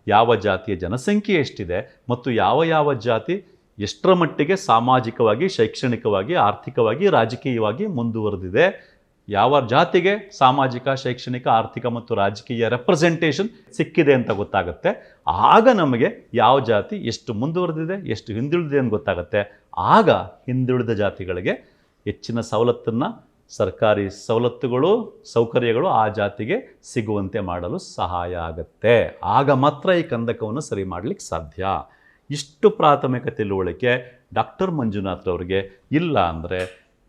ಯಾವ ಜಾತಿಯ ಜನಸಂಖ್ಯೆ ಎಷ್ಟಿದೆ ಮತ್ತು ಯಾವ ಯಾವ ಜಾತಿ ಎಷ್ಟರ ಮಟ್ಟಿಗೆ ಸಾಮಾಜಿಕವಾಗಿ, ಶೈಕ್ಷಣಿಕವಾಗಿ, ಆರ್ಥಿಕವಾಗಿ, ರಾಜಕೀಯವಾಗಿ ಮುಂದುವರೆದಿದೆ ಯಾವ ಜಾತಿಗೆ ಸಾಮಾಜಿಕ, ಶೈಕ್ಷಣಿಕ, ಆರ್ಥಿಕ ಮತ್ತು ರಾಜಕೀಯ ರೆಪ್ರೆಸೆಂಟೇಷನ್ ಸಿಕ್ಕಿದೆ ಅಂತ ಗೊತ್ತಾಗುತ್ತೆ. ಆಗ ನಮಗೆ ಯಾವ ಜಾತಿ ಎಷ್ಟು ಮುಂದುವರೆದಿದೆ, ಎಷ್ಟು ಹಿಂದುಳಿದಿದೆ ಅಂತ ಗೊತ್ತಾಗುತ್ತೆ. ಆಗ ಹಿಂದುಳಿದ ಜಾತಿಗಳಿಗೆ ಹೆಚ್ಚಿನ ಸವಲತ್ತನ್ನು, ಸರ್ಕಾರಿ ಸವಲತ್ತುಗಳು, ಸೌಕರ್ಯಗಳು ಆ ಜಾತಿಗೆ ಸಿಗುವಂತೆ ಮಾಡಲು ಸಹಾಯ ಆಗುತ್ತೆ. ಆಗ ಮಾತ್ರ ಈ ಕಂದಕವನ್ನು ಸರಿ ಮಾಡಲಿಕ್ಕೆ ಸಾಧ್ಯ. ಇಷ್ಟು ಪ್ರಾಥಮಿಕ ತಿಳುವಳಿಕೆ ಡಾಕ್ಟರ್ ಮಂಜುನಾಥ್ರವ್ರಿಗೆ ಇಲ್ಲ ಅಂದರೆ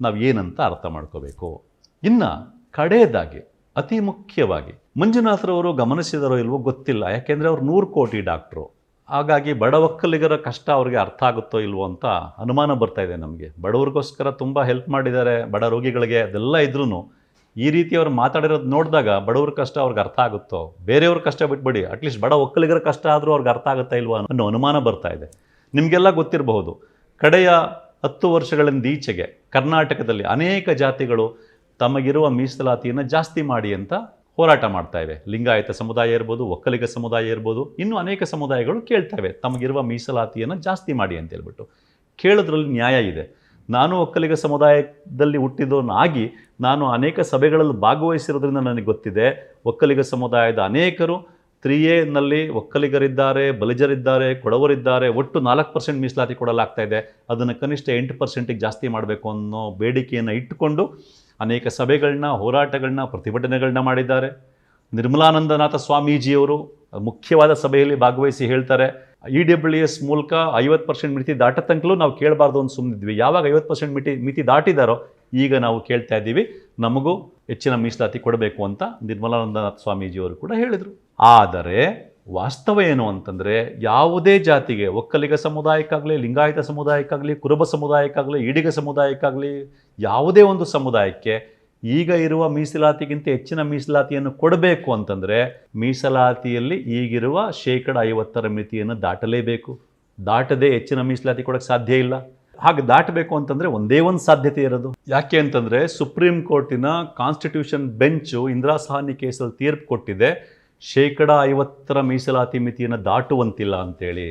ನಾವು ಏನಂತ ಅರ್ಥ ಮಾಡ್ಕೋಬೇಕು? ಇನ್ನು ಕಡೆಯದಾಗಿ, ಅತಿ ಮುಖ್ಯವಾಗಿ ಮಂಜುನಾಥ್ರವರು ಗಮನಿಸಿದರೋ ಇಲ್ವೋ ಗೊತ್ತಿಲ್ಲ. ಯಾಕೆಂದರೆ ಅವ್ರು ನೂರು ಕೋಟಿ ಡಾಕ್ಟ್ರು. ಹಾಗಾಗಿ ಬಡ ಒಕ್ಕಲಿಗರ ಕಷ್ಟ ಅವ್ರಿಗೆ ಅರ್ಥ ಆಗುತ್ತೋ ಇಲ್ವೋ ಅಂತ ಅನುಮಾನ ಬರ್ತಾ ಇದೆ ನಮಗೆ. ಬಡವ್ರಿಗೋಸ್ಕರ ತುಂಬ ಹೆಲ್ಪ್ ಮಾಡಿದ್ದಾರೆ, ಬಡ ರೋಗಿಗಳಿಗೆ ಅದೆಲ್ಲ ಇದ್ರೂ ಈ ರೀತಿ ಅವ್ರು ಮಾತಾಡಿರೋದು ನೋಡಿದಾಗ ಬಡವ್ರ ಕಷ್ಟ ಅವ್ರಿಗೆ ಅರ್ಥ ಆಗುತ್ತೋ? ಬೇರೆಯವ್ರ ಕಷ್ಟ ಬಿಟ್ಬಿಡಿ. ಅಟ್ಲೀಸ್ಟ್ ಬಡ ಒಕ್ಕಲಿಗರ ಕಷ್ಟ ಆದರೂ ಅವ್ರಿಗೆ ಅರ್ಥ ಆಗುತ್ತಾ ಇಲ್ವೋ ಅನ್ನೋ ಅನುಮಾನ ಬರ್ತಾ ಇದೆ. ನಿಮಗೆಲ್ಲ ಗೊತ್ತಿರಬಹುದು. ಕಡೆಯ ಹತ್ತು ವರ್ಷಗಳಿಂದ ಈಚೆಗೆ ಕರ್ನಾಟಕದಲ್ಲಿ ಅನೇಕ ಜಾತಿಗಳು ತಮಗಿರುವ ಮೀಸಲಾತಿಯನ್ನು ಜಾಸ್ತಿ ಮಾಡಿ ಅಂತ ಹೋರಾಟ ಮಾಡ್ತಾ ಇವೆ ಲಿಂಗಾಯತ ಸಮುದಾಯ ಇರ್ಬೋದು, ಒಕ್ಕಲಿಗ ಸಮುದಾಯ ಇರ್ಬೋದು, ಇನ್ನೂ ಅನೇಕ ಸಮುದಾಯಗಳು ಕೇಳ್ತವೆ ತಮಗಿರುವ ಮೀಸಲಾತಿಯನ್ನು ಜಾಸ್ತಿ ಮಾಡಿ ಅಂತ ಹೇಳ್ಬಿಟ್ಟು. ಕೇಳೋದ್ರಲ್ಲಿ ನ್ಯಾಯ ಇದೆ. ನಾನು ಒಕ್ಕಲಿಗ ಸಮುದಾಯದಲ್ಲಿ ಹುಟ್ಟಿದವನಾಗಿ ನಾನು ಅನೇಕ ಸಭೆಗಳಲ್ಲಿ ಭಾಗವಹಿಸಿರೋದ್ರಿಂದ ನನಗೆ ಗೊತ್ತಿದೆ. ಒಕ್ಕಲಿಗ ಸಮುದಾಯದ ಅನೇಕರು ತ್ರೀ ಎನಲ್ಲಿ ಒಕ್ಕಲಿಗರಿದ್ದಾರೆ, ಬಲಿಜರಿದ್ದಾರೆ, ಕೊಡವರಿದ್ದಾರೆ. ಒಟ್ಟು ನಾಲ್ಕು ಪರ್ಸೆಂಟ್ ಮೀಸಲಾತಿ ಕೊಡಲಾಗ್ತಾ ಇದೆ. ಅದನ್ನು ಕನಿಷ್ಠ ಎಂಟು ಪರ್ಸೆಂಟಿಗೆ ಜಾಸ್ತಿ ಮಾಡಬೇಕು ಅನ್ನೋ ಬೇಡಿಕೆಯನ್ನು ಇಟ್ಟುಕೊಂಡು ಅನೇಕ ಸಭೆಗಳನ್ನ, ಹೋರಾಟಗಳನ್ನ, ಪ್ರತಿಭಟನೆಗಳನ್ನ ಮಾಡಿದ್ದಾರೆ. ನಿರ್ಮಲಾನಂದನಾಥ ಸ್ವಾಮೀಜಿಯವರು ಮುಖ್ಯವಾದ ಸಭೆಯಲ್ಲಿ ಭಾಗವಹಿಸಿ ಹೇಳ್ತಾರೆ ಇ ಡಬ್ಲ್ಯೂ ಎಸ್ ಮೂಲಕ ಐವತ್ತು ಪರ್ಸೆಂಟ್ ಮಿತಿ ದಾಟತಂಕಲೂ ನಾವು ಕೇಳಬಾರ್ದು ಅಂತ ಸುಮ್ಮನಿದ್ವಿ ಯಾವಾಗ ಐವತ್ತು ಪರ್ಸೆಂಟ್ ಮಿತಿ ಮಿತಿ ದಾಟಿದಾರೋ ಈಗ ನಾವು ಕೇಳ್ತಾ ಇದ್ದೀವಿ. ನಮಗೂ ಹೆಚ್ಚಿನ ಮೀಸಲಾತಿ ಕೊಡಬೇಕು ಅಂತ ನಿರ್ಮಲಾನಂದನಾಥ ಸ್ವಾಮೀಜಿಯವರು ಕೂಡ ಹೇಳಿದರು. ಆದರೆ ವಾಸ್ತವ ಏನು ಅಂತಂದರೆ ಯಾವುದೇ ಜಾತಿಗೆ, ಒಕ್ಕಲಿಗ ಸಮುದಾಯಕ್ಕಾಗಲಿ, ಲಿಂಗಾಯತ ಸಮುದಾಯಕ್ಕಾಗಲಿ, ಕುರುಬ ಸಮುದಾಯಕ್ಕಾಗಲಿ, ಈಡಿಗ ಸಮುದಾಯಕ್ಕಾಗಲಿ, ಯಾವುದೇ ಒಂದು ಸಮುದಾಯಕ್ಕೆ ಈಗ ಇರುವ ಮೀಸಲಾತಿಗಿಂತ ಹೆಚ್ಚಿನ ಮೀಸಲಾತಿಯನ್ನು ಕೊಡಬೇಕು ಅಂತಂದರೆ ಮೀಸಲಾತಿಯಲ್ಲಿ ಈಗಿರುವ ಶೇಕಡ ಐವತ್ತರ ಮಿತಿಯನ್ನು ದಾಟಲೇಬೇಕು. ದಾಟದೆ ಹೆಚ್ಚಿನ ಮೀಸಲಾತಿ ಕೊಡೋಕ್ಕೆ ಸಾಧ್ಯ ಇಲ್ಲ. ಹಾಗೆ ದಾಟಬೇಕು ಅಂತಂದರೆ ಒಂದೇ ಒಂದು ಸಾಧ್ಯತೆ ಇರೋದು. ಯಾಕೆ ಅಂತಂದರೆ ಸುಪ್ರೀಂ ಕೋರ್ಟಿನ ಕಾನ್ಸ್ಟಿಟ್ಯೂಷನ್ ಬೆಂಚು ಇಂದಿರಾ ಸಹಾನಿ ಕೇಸಲ್ಲಿ ತೀರ್ಪು ಕೊಟ್ಟಿದೆ. ಶೇಕಡ ಐವತ್ತರ ಮೀಸಲಾತಿ ಮಿತಿಯನ್ನು ದಾಟುವಂತಿಲ್ಲ ಅಂತೇಳಿ.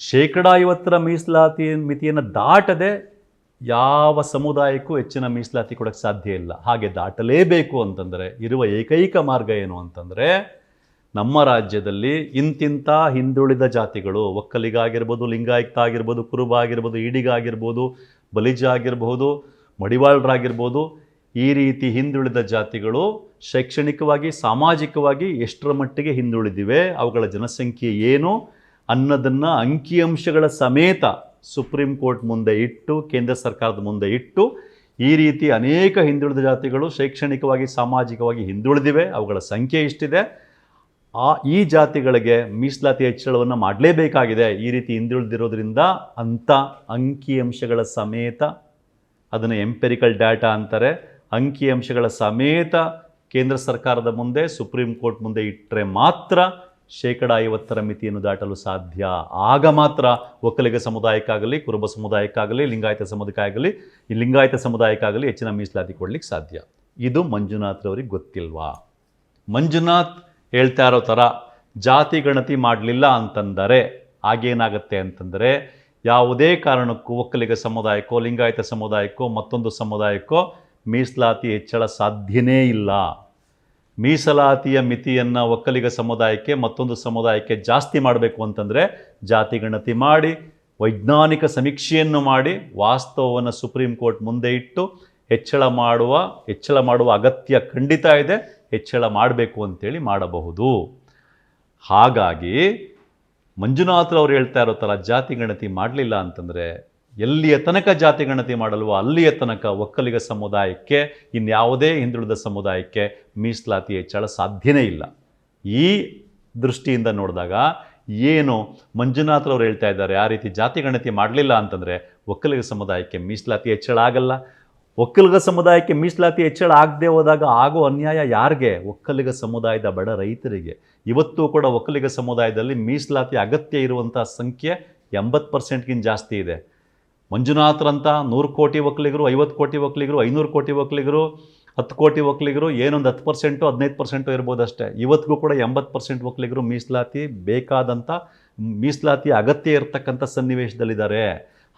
ಶೇಕಡ ಐವತ್ತರ ಮೀಸಲಾತಿ ಮಿತಿಯನ್ನು ದಾಟದೆ ಯಾವ ಸಮುದಾಯಕ್ಕೂ ಹೆಚ್ಚಿನ ಮೀಸಲಾತಿ ಕೊಡೋಕ್ಕೆ ಸಾಧ್ಯ ಇಲ್ಲ. ಹಾಗೆ ದಾಟಲೇಬೇಕು ಅಂತಂದರೆ, ಇರುವ ಏಕೈಕ ಮಾರ್ಗ ಏನು ಅಂತಂದರೆ, ನಮ್ಮ ರಾಜ್ಯದಲ್ಲಿ ಇಂತಿಂಥ ಹಿಂದುಳಿದ ಜಾತಿಗಳು ಒಕ್ಕಲಿಗ ಲಿಂಗಾಯುಕ್ತ ಆಗಿರ್ಬೋದು ಕುರುಬ ಆಗಿರ್ಬೋದು ಈಡಿಗ ಆಗಿರ್ಬೋದು ಬಲಿಜ ಆಗಿರ್ಬೋದು ಮಡಿವಾಳರಾಗಿರ್ಬೋದು ಈ ರೀತಿ ಹಿಂದುಳಿದ ಜಾತಿಗಳು ಶೈಕ್ಷಣಿಕವಾಗಿ, ಸಾಮಾಜಿಕವಾಗಿ ಎಷ್ಟರ ಮಟ್ಟಿಗೆ ಹಿಂದುಳಿದಿವೆ, ಅವುಗಳ ಜನಸಂಖ್ಯೆ ಏನು ಅನ್ನೋದನ್ನು ಅಂಕಿಅಂಶಗಳ ಸಮೇತ ಸುಪ್ರೀಂ ಕೋರ್ಟ್ ಮುಂದೆ ಇಟ್ಟು, ಕೇಂದ್ರ ಸರ್ಕಾರದ ಮುಂದೆ ಇಟ್ಟು ಈ ರೀತಿ ಅನೇಕ ಹಿಂದುಳಿದ ಜಾತಿಗಳು ಶೈಕ್ಷಣಿಕವಾಗಿ, ಸಾಮಾಜಿಕವಾಗಿ ಹಿಂದುಳಿದಿವೆ, ಅವುಗಳ ಸಂಖ್ಯೆ ಇಷ್ಟಿದೆ. ಆ, ಈ ಜಾತಿಗಳಿಗೆ ಮೀಸಲಾತಿ ಹೆಚ್ಚಳವನ್ನು ಮಾಡಲೇಬೇಕಾಗಿದೆ. ಈ ರೀತಿ ಹಿಂದುಳಿದಿರೋದ್ರಿಂದ ಅಂಥ ಅಂಕಿಅಂಶಗಳ ಸಮೇತ ಅದನ್ನು ಎಂಪೆರಿಕಲ್ ಡಾಟಾ ಅಂತಾರೆ. ಅಂಕಿಅಂಶಗಳ ಸಮೇತ ಕೇಂದ್ರ ಸರ್ಕಾರದ ಮುಂದೆ, ಸುಪ್ರೀಂ ಕೋರ್ಟ್ ಮುಂದೆ ಇಟ್ಟರೆ ಮಾತ್ರ ಶೇಕಡ ಐವತ್ತರ ಮಿತಿಯನ್ನು ದಾಟಲು ಸಾಧ್ಯ. ಆಗ ಮಾತ್ರ ಒಕ್ಕಲಿಗ ಸಮುದಾಯಕ್ಕಾಗಲಿ ಕುರುಬ ಸಮುದಾಯಕ್ಕಾಗಲಿ ಲಿಂಗಾಯತ ಸಮುದಾಯಕ್ಕಾಗಲಿ ಈ ಲಿಂಗಾಯತ ಸಮುದಾಯಕ್ಕಾಗಲಿ ಹೆಚ್ಚಿನ ಮೀಸಲಾತಿ ಕೊಡಲಿಕ್ಕೆ ಸಾಧ್ಯ. ಇದು ಮಂಜುನಾಥ್ರವರಿಗೆ ಗೊತ್ತಿಲ್ವಾ? ಮಂಜುನಾಥ್ ಹೇಳ್ತಾ ಇರೋ ಥರ ಜಾತಿ ಗಣತಿ ಮಾಡಲಿಲ್ಲ ಅಂತಂದರೆ ಆಗೇನಾಗತ್ತೆ ಅಂತಂದರೆ ಯಾವುದೇ ಕಾರಣಕ್ಕೂ ಒಕ್ಕಲಿಗ ಸಮುದಾಯಕ್ಕೋ, ಲಿಂಗಾಯತ ಸಮುದಾಯಕ್ಕೋ, ಮತ್ತೊಂದು ಸಮುದಾಯಕ್ಕೋ ಮೀಸಲಾತಿ ಹೆಚ್ಚಳ ಸಾಧ್ಯನೇ ಇಲ್ಲ. ಮೀಸಲಾತಿಯ ಮಿತಿಯನ್ನು ಒಕ್ಕಲಿಗ ಸಮುದಾಯಕ್ಕೆ ಮತ್ತೊಂದು ಸಮುದಾಯಕ್ಕೆ ಜಾಸ್ತಿ ಮಾಡಬೇಕು ಅಂತಂದರೆ ಜಾತಿ ಗಣತಿ ಮಾಡಿ, ವೈಜ್ಞಾನಿಕ ಸಮೀಕ್ಷೆಯನ್ನು ಮಾಡಿ, ವಾಸ್ತವವನ್ನು ಸುಪ್ರೀಂ ಕೋರ್ಟ್ ಮುಂದೆ ಇಟ್ಟು ಹೆಚ್ಚಳ ಮಾಡುವ ಹೆಚ್ಚಳ ಮಾಡುವ ಅಗತ್ಯ ಖಂಡಿತ ಇದೆ, ಹೆಚ್ಚಳ ಮಾಡಬೇಕು ಅಂತೇಳಿ ಮಾಡಬಹುದು. ಹಾಗಾಗಿ ಮಂಜುನಾಥ್ರವ್ರು ಹೇಳ್ತಾ ಇರೋ ಥರ ಜಾತಿ ಗಣತಿ ಮಾಡಲಿಲ್ಲ ಅಂತಂದರೆ ಎಲ್ಲಿಯ ತನಕ ಜಾತಿ ಗಣತಿ ಮಾಡಲ್ವೋ ಅಲ್ಲಿಯ ತನಕ ಒಕ್ಕಲಿಗ ಸಮುದಾಯಕ್ಕೆ, ಇನ್ಯಾವುದೇ ಹಿಂದುಳಿದ ಸಮುದಾಯಕ್ಕೆ ಮೀಸಲಾತಿ ಹೆಚ್ಚಳ ಸಾಧ್ಯನೇ ಇಲ್ಲ. ಈ ದೃಷ್ಟಿಯಿಂದ ನೋಡಿದಾಗ ಏನು ಮಂಜುನಾಥ್ರವ್ರು ಹೇಳ್ತಾ ಇದ್ದಾರೆ, ಆ ರೀತಿ ಜಾತಿ ಗಣತಿ ಮಾಡಲಿಲ್ಲ ಅಂತಂದರೆ ಒಕ್ಕಲಿಗ ಸಮುದಾಯಕ್ಕೆ ಮೀಸಲಾತಿ ಹೆಚ್ಚಳ ಆಗಲ್ಲ. ಒಕ್ಕಲಿಗ ಸಮುದಾಯಕ್ಕೆ ಮೀಸಲಾತಿ ಹೆಚ್ಚಳ ಆಗದೆ ಹೋದಾಗ ಆಗೋ ಅನ್ಯಾಯ ಯಾರಿಗೆ? ಒಕ್ಕಲಿಗ ಸಮುದಾಯದ ಬಡ ರೈತರಿಗೆ. ಇವತ್ತು ಕೂಡ ಒಕ್ಕಲಿಗ ಸಮುದಾಯದಲ್ಲಿ ಮೀಸಲಾತಿ ಅಗತ್ಯ ಇರುವಂಥ ಸಂಖ್ಯೆ ಎಂಬತ್ತು ಪರ್ಸೆಂಟ್ಗಿಂತ ಜಾಸ್ತಿ ಇದೆ. ಮಂಜುನಾಥ್ರಂಥ ನೂರು ಕೋಟಿ ಒಕ್ಕಲಿಗರು, ಐವತ್ತು ಕೋಟಿ ಒಕ್ಕಲಿಗರು, ಐನೂರು ಕೋಟಿ ಒಕ್ಕಲಿಗರು, ಹತ್ತು ಕೋಟಿ ಒಕ್ಕಲಿಗರು, ಏನೊಂದು ಹತ್ತು ಪರ್ಸೆಂಟು, ಹದಿನೈದು ಪರ್ಸೆಂಟು ಇರ್ಬೋದು ಅಷ್ಟೇ ಇವತ್ತಿಗೂ ಕೂಡ ಎಂಬತ್ತು ಪರ್ಸೆಂಟ್ ಒಕ್ಕಲಿಗರು ಮೀಸಲಾತಿ ಬೇಕಾದಂಥ ಮೀಸಲಾತಿ ಅಗತ್ಯ ಇರತಕ್ಕಂಥ ಸನ್ನಿವೇಶದಲ್ಲಿದ್ದಾರೆ.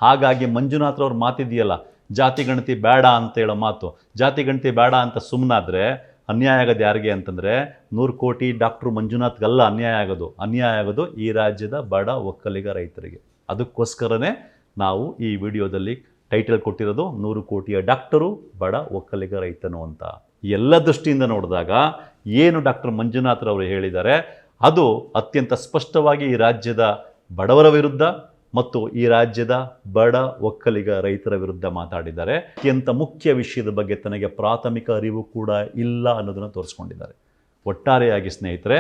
ಹಾಗಾಗಿ ಮಂಜುನಾಥ್ರವ್ರ ಮಾತಿದೆಯಲ್ಲ, ಜಾತಿ ಗಣತಿ ಬೇಡ ಅಂತ ಹೇಳೋ ಮಾತು. ಜಾತಿ ಗಣತಿ ಬೇಡ ಅಂತ ಸುಮ್ಮನಾದರೆ ಅನ್ಯಾಯ ಆಗೋದು ಯಾರಿಗೆ ಅಂತಂದರೆ, ನೂರು ಕೋಟಿ ಡಾಕ್ಟ್ರು ಮಂಜುನಾಥ್ಗೆಲ್ಲ ಅನ್ಯಾಯ ಆಗೋದು. ಅನ್ಯಾಯ ಆಗೋದು ಈ ರಾಜ್ಯದ ಬಡ ಒಕ್ಕಲಿಗ ರೈತರಿಗೆ. ಅದಕ್ಕೋಸ್ಕರನೇ ನಾವು ಈ ವಿಡಿಯೋದಲ್ಲಿ ಟೈಟಲ್ ಕೊಟ್ಟಿರೋದು ನೂರು ಕೋಟಿಯ ಡಾಕ್ಟರು, ಬಡ ಒಕ್ಕಲಿಗ ರೈತನು ಅಂತ. ಎಲ್ಲ ದೃಷ್ಟಿಯಿಂದ ನೋಡಿದಾಗ ಏನು ಡಾಕ್ಟರ್ ಮಂಜುನಾಥ್ರವರು ಹೇಳಿದ್ದಾರೆ, ಅದು ಅತ್ಯಂತ ಸ್ಪಷ್ಟವಾಗಿ ಈ ರಾಜ್ಯದ ಬಡವರ ವಿರುದ್ಧ ಮತ್ತು ಈ ರಾಜ್ಯದ ಬಡ ಒಕ್ಕಲಿಗ ರೈತರ ವಿರುದ್ಧ ಮಾತಾಡಿದ್ದಾರೆ. ಅತ್ಯಂತ ಮುಖ್ಯ ವಿಷಯದ ಬಗ್ಗೆ ತನಗೆ ಪ್ರಾಥಮಿಕ ಅರಿವು ಕೂಡ ಇಲ್ಲ ಅನ್ನೋದನ್ನು ತೋರಿಸ್ಕೊಂಡಿದ್ದಾರೆ. ಒಟ್ಟಾರೆಯಾಗಿ ಸ್ನೇಹಿತರೆ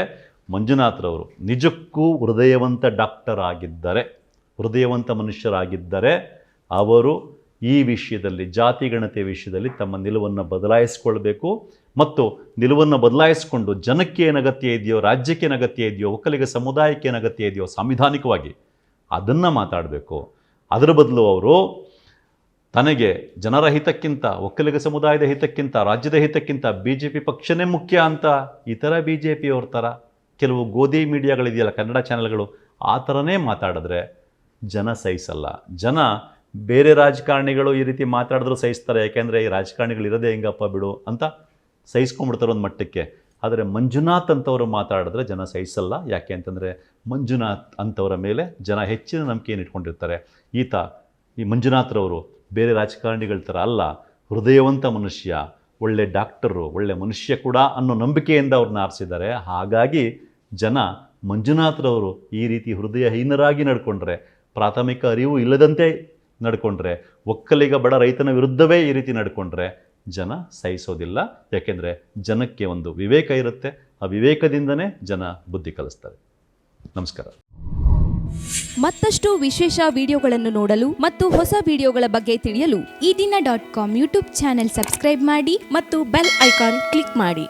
ಮಂಜುನಾಥ್ರವರು ನಿಜಕ್ಕೂ ಹೃದಯವಂತ ಡಾಕ್ಟರ್ ಆಗಿದ್ದರೆ. ಹೃದಯವಂತ ಮನುಷ್ಯರಾಗಿದ್ದರೆ ಅವರು ಈ ವಿಷಯದಲ್ಲಿ, ಜಾತಿ ಗಣತಿಯ ವಿಷಯದಲ್ಲಿ ತಮ್ಮ ನಿಲುವನ್ನು ಬದಲಾಯಿಸಿಕೊಳ್ಬೇಕು. ಮತ್ತು ನಿಲುವನ್ನು ಬದಲಾಯಿಸಿಕೊಂಡು ಜನಕ್ಕೆ ಏನು ಅಗತ್ಯ ಇದೆಯೋ, ರಾಜ್ಯಕ್ಕೆ ಏನು ಅಗತ್ಯ ಇದೆಯೋ, ಒಕ್ಕಲಿಗ ಸಮುದಾಯಕ್ಕೆ ಏನಗತ್ಯ ಇದೆಯೋ ಸಾಂವಿಧಾನಿಕವಾಗಿ ಅದನ್ನು ಮಾತಾಡಬೇಕು. ಅದರ ಬದಲು ಅವರು ತನಗೆ ಜನರ ಹಿತಕ್ಕಿಂತ, ಒಕ್ಕಲಿಗ ಸಮುದಾಯದ ಹಿತಕ್ಕಿಂತ, ರಾಜ್ಯದ ಹಿತಕ್ಕಿಂತ ಬಿ ಜೆ ಪಿ ಪಕ್ಷನೇ ಮುಖ್ಯ ಅಂತ ಇತರ ಬಿ ಜೆ ಪಿಯವ್ರ ಥರ ಕೆಲವು ಗೋಧಿ ಮೀಡಿಯಾಗಳಿದೆಯಲ್ಲ, ಕನ್ನಡ ಚಾನೆಲ್ಗಳು ಆ ಥರನೇ ಮಾತಾಡಿದ್ರೆ ಜನ ಸಹಿಸಲ್ಲ. ಜನ ಬೇರೆ ರಾಜಕಾರಣಿಗಳು ಈ ರೀತಿ ಮಾತಾಡಿದ್ರು ಸಹಿಸ್ತಾರೆ. ಯಾಕೆಂದರೆ ಈ ರಾಜಕಾರಣಿಗಳು ಇರೋದೇ ಹೆಂಗಪ್ಪ ಬಿಡು ಅಂತ ಸಹಿಸ್ಕೊಂಡ್ಬಿಡ್ತಾರೆ ಒಂದು ಮಟ್ಟಕ್ಕೆ. ಆದರೆ ಮಂಜುನಾಥ್ ಅಂತವರು ಮಾತಾಡಿದ್ರೆ ಜನ ಸಹಿಸಲ್ಲ. ಯಾಕೆ ಅಂತಂದರೆ ಮಂಜುನಾಥ್ ಅಂತವರ ಮೇಲೆ ಜನ ಹೆಚ್ಚಿನ ನಂಬಿಕೆಯನ್ನು ಇಟ್ಕೊಂಡಿರ್ತಾರೆ. ಈತ, ಈ ಮಂಜುನಾಥ್ರವರು ಬೇರೆ ರಾಜಕಾರಣಿಗಳ ಥರ ಅಲ್ಲ, ಹೃದಯವಂತ ಮನುಷ್ಯ, ಒಳ್ಳೆ ಡಾಕ್ಟರು, ಒಳ್ಳೆ ಮನುಷ್ಯ ಕೂಡ ಅನ್ನೋ ನಂಬಿಕೆಯಿಂದ ಅವ್ರನ್ನ ಆರಿಸಿದ್ದಾರೆ. ಹಾಗಾಗಿ ಜನ ಮಂಜುನಾಥ್ರವರು ಈ ರೀತಿ ಹೃದಯಹೀನರಾಗಿ ನಡ್ಕೊಂಡ್ರೆ ಪ್ರಾಥಮಿಕ ಅರಿವು ಇಲ್ಲದಂತೆ ನಡ್ಕೊಂಡ್ರೆ, ಒಕ್ಕಲಿಗ ಬಡ ರೈತನ ವಿರುದ್ಧವೇ ಈ ರೀತಿ ನಡ್ಕೊಂಡ್ರೆ ಜನ ಸಹಿಸೋದಿಲ್ಲ. ಯಾಕೆಂದರೆ ಜನಕ್ಕೆ ಒಂದು ವಿವೇಕ ಇರುತ್ತೆ, ಆ ವಿವೇಕದಿಂದನೇ ಜನ ಬುದ್ಧಿ ಕಲಿಸ್ತಾರೆ. ನಮಸ್ಕಾರ. ಮತ್ತಷ್ಟು ವಿಶೇಷ ವಿಡಿಯೋಗಳನ್ನು ನೋಡಲು ಮತ್ತು ಹೊಸ ವಿಡಿಯೋಗಳ ಬಗ್ಗೆ ತಿಳಿಯಲು Ee Dina dot com YouTube channel subscribe ಮಾಡಿ ಮತ್ತು ಬೆಲ್ ಐಕಾನ್ ಕ್ಲಿಕ್ ಮಾಡಿ.